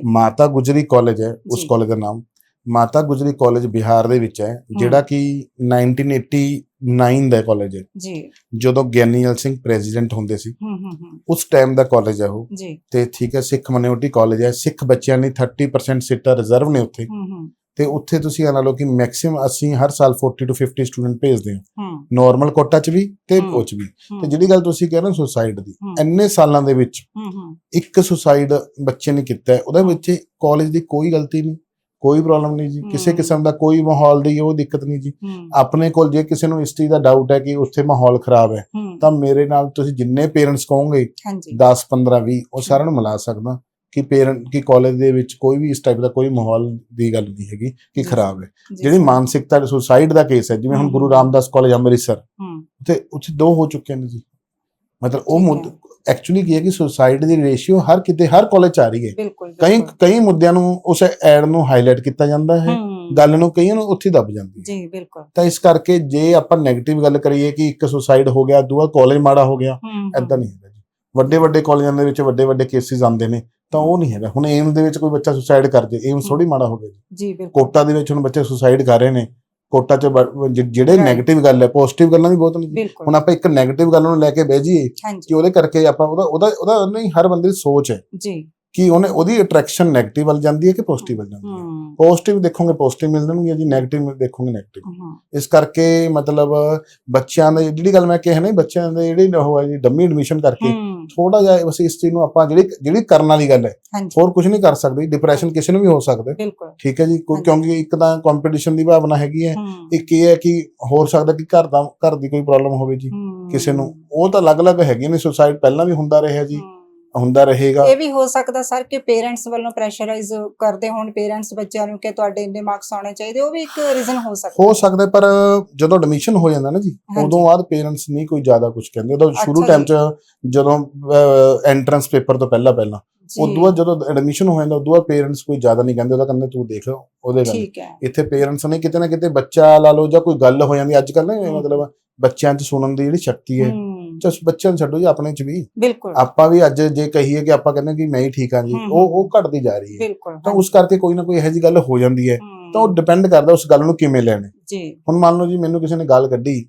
Mata Gujri college ਹੈ ਉਸ। ਕਾਲਜ ਦਾ ਨਾਮ। ਮਾਤਾ ਗੁਜਰੀ ਕਾਲਜ ਬਿਹਾਰ ਦੇ ਵਿੱਚ ਹੈ ਜਿਹੜਾ ਕਿ 1989 ਦਾ ਕਾਲਜ ਹੈ। ਜੀ। ਜਦੋਂ ਗਿਆਨੀਅਲ ਸਿੰਘ ਪ੍ਰੈਜ਼ੀਡੈਂਟ ਹੁੰਦੇ ਸੀ ਹੂੰ ਹੂੰ ਉਸ ਟਾਈਮ ਦਾ ਕਾਲਜ ਹੈ ਉਹ। ਜੀ। ਤੇ ਠੀਕ ਹੈ ਸਿੱਖ ਮਿਨੋਰਟੀ ਕਾਲਜ ਹੈ। ਸਿੱਖ ਬੱਚਿਆਂ ਲਈ 30% ਸੀਟਾਂ ਰਿਜ਼ਰਵ ਨੇ ਉੱਥੇ। ਹੂੰ ਹੂੰ ਤੇ ਉੱਥੇ ਤੁਸੀਂ ਇਹ ਲਾ ਲਓ ਕਿ ਮੈਕਸਿਮਮ ਅਸੀਂ ਹਰ ਸਾਲ 40 ਤੋਂ 50 ਸਟੂਡੈਂਟ ਭੇਜਦੇ ਹਾਂ। ਨਾਰਮਲ ਕੋਟਾ 'ਚ ਵੀ ਤੇ। ਉਹ 'ਚ ਵੀ। ਤੇ ਜਿਹੜੀ ਗੱਲ ਤੁਸੀਂ ਕਹਿ ਰਹੇ ਹੋ ਸੁਸਾਈਡ ਦੀ। ਇੰਨੇ ਸਾਲਾਂ ਦੇ ਵਿੱਚ ਇੱਕ ਸੁਸਾਈਡ ਬੱਚੇ ਨੇ ਕੀਤਾ ਉਹਦੇ ਵਿੱਚ ਕਾਲਜ ਦੀ ਕੋਈ ਗਲਤੀ ਨਹੀਂ। ਕੋਈ ਪ੍ਰੋਬਲਮ ਨਹੀਂ ਜੀ। ਕਿਸੇ। ਕਿਸਮ ਦਾ ਕੋਈ ਮਾਹੌਲ ਦੀ ਉਹ ਦਿੱਕਤ ਨਹੀਂ ਜੀ। ਆਪਣੇ ਕੋਲ ਜੇ ਕਿਸੇ ਨੂੰ ਇਸ ਚੀਜ਼ ਦਾ ਡਾਊਟ ਹੈ ਕਿ ਉੱਥੇ ਮਾਹੌਲ ਖਰਾਬ ਹੈ ਤਾਂ ਮੇਰੇ ਨਾਲ ਤੁਸੀਂ ਜਿੰਨੇ ਪੇਰੈਂਟਸ ਕਹੋਗੇ ਹਾਂਜੀ। 10 15 20 ਉਹ ਸਾਰਿਆਂ ਨੂੰ ਮਿਲਾ ਸਕਦਾ ਕਿ ਪੇਰੈਂਟ ਕਿ ਕਾਲਜ ਦੇ ਵਿੱਚ ਕੋਈ ਵੀ ਇਸ ਟਾਈਪ ਦਾ ਕੋਈ ਮਾਹੌਲ ਦੀ ਗੱਲ ਨਹੀਂ ਹੈਗੀ ਕਿ। ਖਰਾਬ ਹੈ। ਜਿਹੜੀ। ਮਾਨਸਿਕਤਾ ਸੁਸਾਈਡ ਦਾ ਕੇਸ ਹੈ ਜਿਵੇਂ ਹੁਣ। ਗੁਰੂ ਰਾਮਦਾਸ ਕਾਲਜ ਅੰਮ੍ਰਿਤਸਰ ਉੱਥੇ ਉੱਥੇ ਦੋ ਹੋ ਚੁੱਕੇ ਨੇ ਜੀ। ਮਤਲਬ ਉਹ ਮੁੱਦ ਐਕਚੁਅਲੀ ਕੀ ਹੈ ਕਿ ਸੁਸਾਈਡ ਦੀ ਰੇਸ਼ੀਓ ਹਰ ਕਿਤੇ ਹਰ ਕਾਲਜ ਚ ਆ ਰਹੀ ਹੈ। ਕਈ। ਕਈ ਮੁੱਦਿਆਂ ਨੂੰ ਉਸ ਐਡ ਨੂੰ ਹਾਈਲਾਈਟ ਕੀਤਾ ਜਾਂਦਾ ਹੈ। ਗੱਲ ਨੂੰ ਕਈਆਂ ਨੂੰ ਉੱਥੇ ਦੱਬ ਜਾਂਦੀ ਹੈ। ਜੀ ਬਿਲਕੁਲ। ਤਾਂ ਇਸ ਕਰਕੇ ਜੇ ਆਪਾਂ 네ਗੇਟਿਵ ਗੱਲ ਕਰੀਏ ਕਿ ਇੱਕ ਸੁਸਾਈਡ ਹੋ ਗਿਆ ਦੂਆ ਕਾਲਜ ਮਾੜਾ ਹੋ ਗਿਆ ਐਦਾਂ ਨਹੀਂ ਜੀ। ਵੱਡੇ ਵੱਡੇ ਕਾਲਜਾਂ ਦੇ ਵਿੱਚ ਵੱਡੇ ਵੱਡੇ ਕੇਸਿਸ ਆਉਂਦੇ ਨੇ ਤਾਂ ਉਹ ਨਹੀਂ ਹੈਗਾ। ਹੁਣ ਏਮਸ ਦੇ ਵਿੱਚ ਕੋਈ ਬੱਚਾ ਸੁਸਾਈਡ ਕਰ ਜੇ ਏਮਸ। ਥੋੜੀ ਮਾੜਾ ਹੋ ਗਿਆ ਜੀ। ਜੀ ਬਿਲਕੁਲ। ਕੋਟਾ ਦੇ ਵਿੱਚ ਹੁਣ ਬੱਚੇ ਸੁਸਾਈਡ ਕਰ ਰਹੇ ਨੇ। ਕੋਟਾ ਚ ਜਿਹੜੇ 네ਗੇਟਿਵ ਗੱਲ ਹੈ ਪੋਜ਼ਿਟਿਵ ਗੱਲਾਂ ਵੀ ਬਹੁਤ ਨੇ ਹੁਣ ਆਪਾਂ ਇੱਕ 네ਗੇਟਿਵ ਗੱਲ ਨੂੰ ਲੈ ਕੇ ਬਹਿ ਜਾਈਏ ਕਿ ਉਹਦੇ ਕਰਕੇ ਆਪਾਂ ਉਹਦਾ ਉਹਦਾ ਉਹਦਾ ਨਹੀਂ ਹਰ ਬੰਦੇ ਦੀ ਸੋਚ ਹੈ ਜੀ। ਕਿ ਉਹਨੇ ਉਹਦੀ ਅਟਰੈਕਸ਼ਨ 네ਗੇਟਿਵ ਵੱਲ ਜਾਂਦੀ ਹੈ ਕਿ ਪੋਜ਼ਿਟਿਵ ਵੱਲ ਜਾਂਦੀ ਹੈ। ਪੋਜ਼ਿਟਿਵ ਦੇਖੋਗੇ ਪੋਜ਼ਿਟਿਵ ਮਿਲ ਜਾਣਗੇ ਜੀ 네ਗੇਟਿਵ ਦੇਖੋਗੇ 네ਗੇਟਿਵ ਇਸ ਕਰਕੇ ਮਤਲਬ ਬੱਚਿਆਂ ਦੇ ਜਿਹੜੀ ਗੱਲ ਮੈਂ ਕਿਹਾ ਨਾ ਬੱਚਿਆਂ ਦੇ ਜਿਹੜੇ ਉਹ ਹੈ ਜੀ ਡੰਮੀ ਐਡਮਿਸ਼ਨ ਕਰਕੇ ਥੋੜਾ ਜਿਹਾ ਬਸ ਇਸ ਚੀਜ਼ ਨੂੰ ਆਪਾਂ ਜਿਹੜੀ ਜਿਹੜੀ ਕਰਨ ਵਾਲੀ ਗੱਲ ਹੈ ਹਾਂਜੀ ਹੋਰ ਕੁਝ ਨਹੀਂ ਕਰ ਸਕਦੇ ਡਿਪਰੈਸ਼ਨ ਕਿਸੇ ਨੂੰ ਵੀ ਹੋ ਸਕਦਾ ਹੈ। ਬਿਲਕੁਲ ਠੀਕ ਹੈ ਜੀ ਕੋਈ ਹਾਂਜੀ। ਕਿਉਂਕਿ ਇੱਕ ਤਾਂ ਕੰਪੀਟੀਸ਼ਨ ਦੀ ਭਾਵਨਾ ਹੈਗੀ ਹੈ ਇੱਕ ਇਹ ਹੈ ਕਿ ਹੋ ਸਕਦਾ ਕਿ ਘਰ ਦਾ ਘਰ ਦੀ ਕੋਈ ਪ੍ਰੋਬਲਮ ਹੋਵੇ ਜੀ ਕਿਸੇ ਨੂੰ ਉਹ ਤਾਂ ਅਲੱਗ-ਅਲੱਗ ਹੈਗੀਆਂ ਨੇ ਸੁਸਾਈਡ ਪਹਿਲਾਂ ਵੀ ਹੁੰਦਾ ਰਿਹਾ ਜੀ। ਹੁੰਦਾ ਰਹੇਗਾ। ਇਹ ਵੀ ਹੋ ਸਕਦਾ ਸਰ ਕਿ ਪੇਰੈਂਟਸ ਵੱਲੋਂ ਪ੍ਰੈਸ਼ਰਾਈਜ਼ ਕਰਦੇ ਹੋਣ ਪੇਰੈਂਟਸ ਬੱਚਿਆਂ ਨੂੰ ਕਿ ਤੁਹਾਡੇ ਇੰਨੇ ਮਾਰਕਸ ਆਉਣੇ ਚਾਹੀਦੇ ਉਹ ਵੀ ਇੱਕ ਰੀਜ਼ਨ ਹੋ ਸਕਦਾ। ਹੋ ਸਕਦਾ ਪਰ ਜਦੋਂ ਐਡਮਿਸ਼ਨ ਹੋ ਜਾਂਦਾ ਨਾ ਜੀ। ਉਦੋਂ ਬਾਅਦ ਪੇਰੈਂਟਸ ਨਹੀਂ ਕੋਈ ਜ਼ਿਆਦਾ ਕੁਝ ਕਹਿੰਦੇ। ਉਦੋਂ ਸ਼ੁਰੂ ਟਾਈਮ। 'ਚ ਜਦੋਂ ਐਂਟਰੈਂਸ ਪੇਪਰ ਤੋਂ ਪਹਿਲਾਂ ਪਹਿਲਾਂ ਉਦੋਂ ਬਾਅਦ ਜਦੋਂ ਐਡਮਿਸ਼ਨ ਹੋ ਜਾਂਦਾ ਉਦੋਂ ਬਾਅਦ ਪੇਰੈਂਟਸ ਕੋਈ ਜ਼ਿਆਦਾ ਨਹੀਂ ਕਹਿੰਦੇ ਉਹਦਾ ਕਹਿੰਦੇ ਤੂੰ ਦੇਖ ਉਹਦੇ ਗੱਲ। ਇੱਥੇ ਪੇਰੈਂਟਸ ਨੇ ਕਿਤੇ ਨਾ ਕਿਤੇ ਬੱਚਾ ਲਾ ਲਓ ਜਾਂ ਕੋਈ ਗੱਲ ਹੋ ਜਾਂਦੀ ਅੱਜ ਕੱਲ ਨਾ। ਮਤਲਬ ਬੱਚਿਆਂ 'ਚ ਸੁਣਨ ਦੀ ਜਿਹੜੀ ਸ਼ਕਤੀ ਹੈ। ਚਸ ਬੱਚਿਆਂ ਨੂੰ ਛੱਡੋ ਜੀ ਆਪਣੇ 'ਚ ਵੀ। ਬਿਲਕੁਲ। ਆਪਾਂ ਵੀ ਅੱਜ ਜੇ ਕਹੀਏ ਕਿ ਆਪਾਂ ਕਹਿੰਦੇ ਕਿ ਮੈਂ ਹੀ ਠੀਕ ਹਾਂ ਜੀ ਉਹ ਉਹ ਘਟਦੀ ਜਾ ਰਹੀ ਹੈ। ਬਿਲਕੁਲ ਤਾਂ ਉਸ ਕਰਕੇ ਕੋਈ ਨਾ ਕੋਈ ਇਹੋ ਜਿਹੀ ਗੱਲ ਹੋ ਜਾਂਦੀ ਹੈ। ਤਾਂ ਉਹ ਡਿਪੈਂਡ ਕਰਦਾ ਉਸ ਗੱਲ ਨੂੰ ਕਿਵੇਂ ਲੈਣਾ। ਜੀ। ਹੁਣ ਮੰਨ ਲਓ ਜੀ ਮੈਨੂੰ ਕਿਸੇ ਨੇ ਗੱਲ ਕੱਢੀ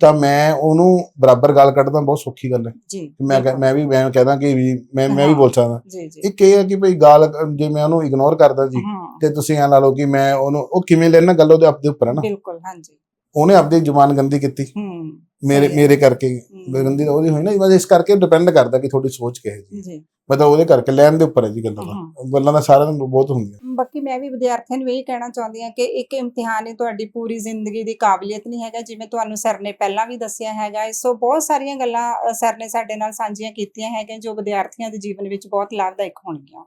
ਤਾਂ ਮੈਂ ਉਹਨੂੰ ਬਰਾਬਰ ਗੱਲ ਕੱਢਦਾ ਬਹੁਤ ਸੌਖੀ ਗੱਲ ਹੈ। ਜੀ ਮੈਂ ਮੈਂ ਵੀ ਮੈਂ ਕਹਦਾ ਕਿ ਵੀ ਮੈਂ ਮੈਂ ਵੀ। ਬੋਲ ਸਕਦਾ। ਜੀ ਜੀ। ਇੱਕ ਇਹ ਹੈ ਕਿ ਭਈ ਗਾਲ ਜੇ ਮੈਂ ਉਹਨੂੰ ਇਗਨੋਰ ਕਰਦਾ ਜੀ ਤੇ ਤੁਸੀਂ ਐ ਲਾ ਲਓ ਕਿ ਮੈਂ ਉਹਨੂੰ ਉਹ ਕਿਵੇਂ ਲੈਣਾ ਗੱਲ ਉਹਦੇ ਆਪ ਦੇ ਉੱਪਰ ਹੈ ਨਾ। ਬਿਲਕੁਲ ਹਾਂਜੀ। ਉਹਨੇ ਆਪਦੀ ਜ਼ੁਬਾਨ ਗੰਦੀ ਕੀਤੀ। ਹੂੰ। ਮੇਰੇ। ਮੇਰੇ ਕਰਕੇ ਤਾਂ ਉਹਦੀ ਹੋਈ ਨਾ ਬਸ ਇਸ ਕਰਕੇ ਡਿਪੈਂਡ ਕਰਦਾ ਕਿ ਤੁਹਾਡੀ ਸੋਚ ਕਿਹੋ ਜੀ। ਜੀ ਮਤਲਬ ਉਹਦੇ ਕਰਕੇ ਲੈਣ ਦੇ ਉੱਪਰ ਹੈ ਜੀ ਗੱਲਾਂ ਦਾ। ਗੱਲਾਂ ਦਾ ਸਾਰਿਆਂ ਨੂੰ ਬਹੁਤ ਹੁੰਦੀਆਂ। ਬਾਕੀ ਮੈਂ ਵੀ ਵਿਦਿਆਰਥੀਆਂ ਨੂੰ ਇਹ ਕਹਿਣਾ ਚਾਹੁੰਦੀ ਹਾਂ ਕਿ ਇੱਕ ਇਮਤਿਹਾਨ ਹੀ ਤੁਹਾਡੀ ਪੂਰੀ ਜ਼ਿੰਦਗੀ ਦੀ ਕਾਬਲੀਅਤ ਨਹੀਂ ਹੈਗਾ ਜਿਵੇਂ ਤੁਹਾਨੂੰ ਸਰ ਨੇ ਪਹਿਲਾਂ ਵੀ ਦੱਸਿਆ ਹੈਗਾ। ਸੋ ਬਹੁਤ ਸਾਰੀਆਂ ਗੱਲਾਂ ਸਰ ਨੇ ਸਾਡੇ ਨਾਲ ਸਾਂਝੀਆਂ ਕੀਤੀਆਂ ਹੈਗੀਆਂ ਜੋ ਵਿਦਿਆਰਥੀਆਂ ਦੇ ਜੀਵਨ ਵਿੱਚ ਬਹੁਤ ਲਾਭਦਾਇਕ ਹੋਣਗੀਆਂ।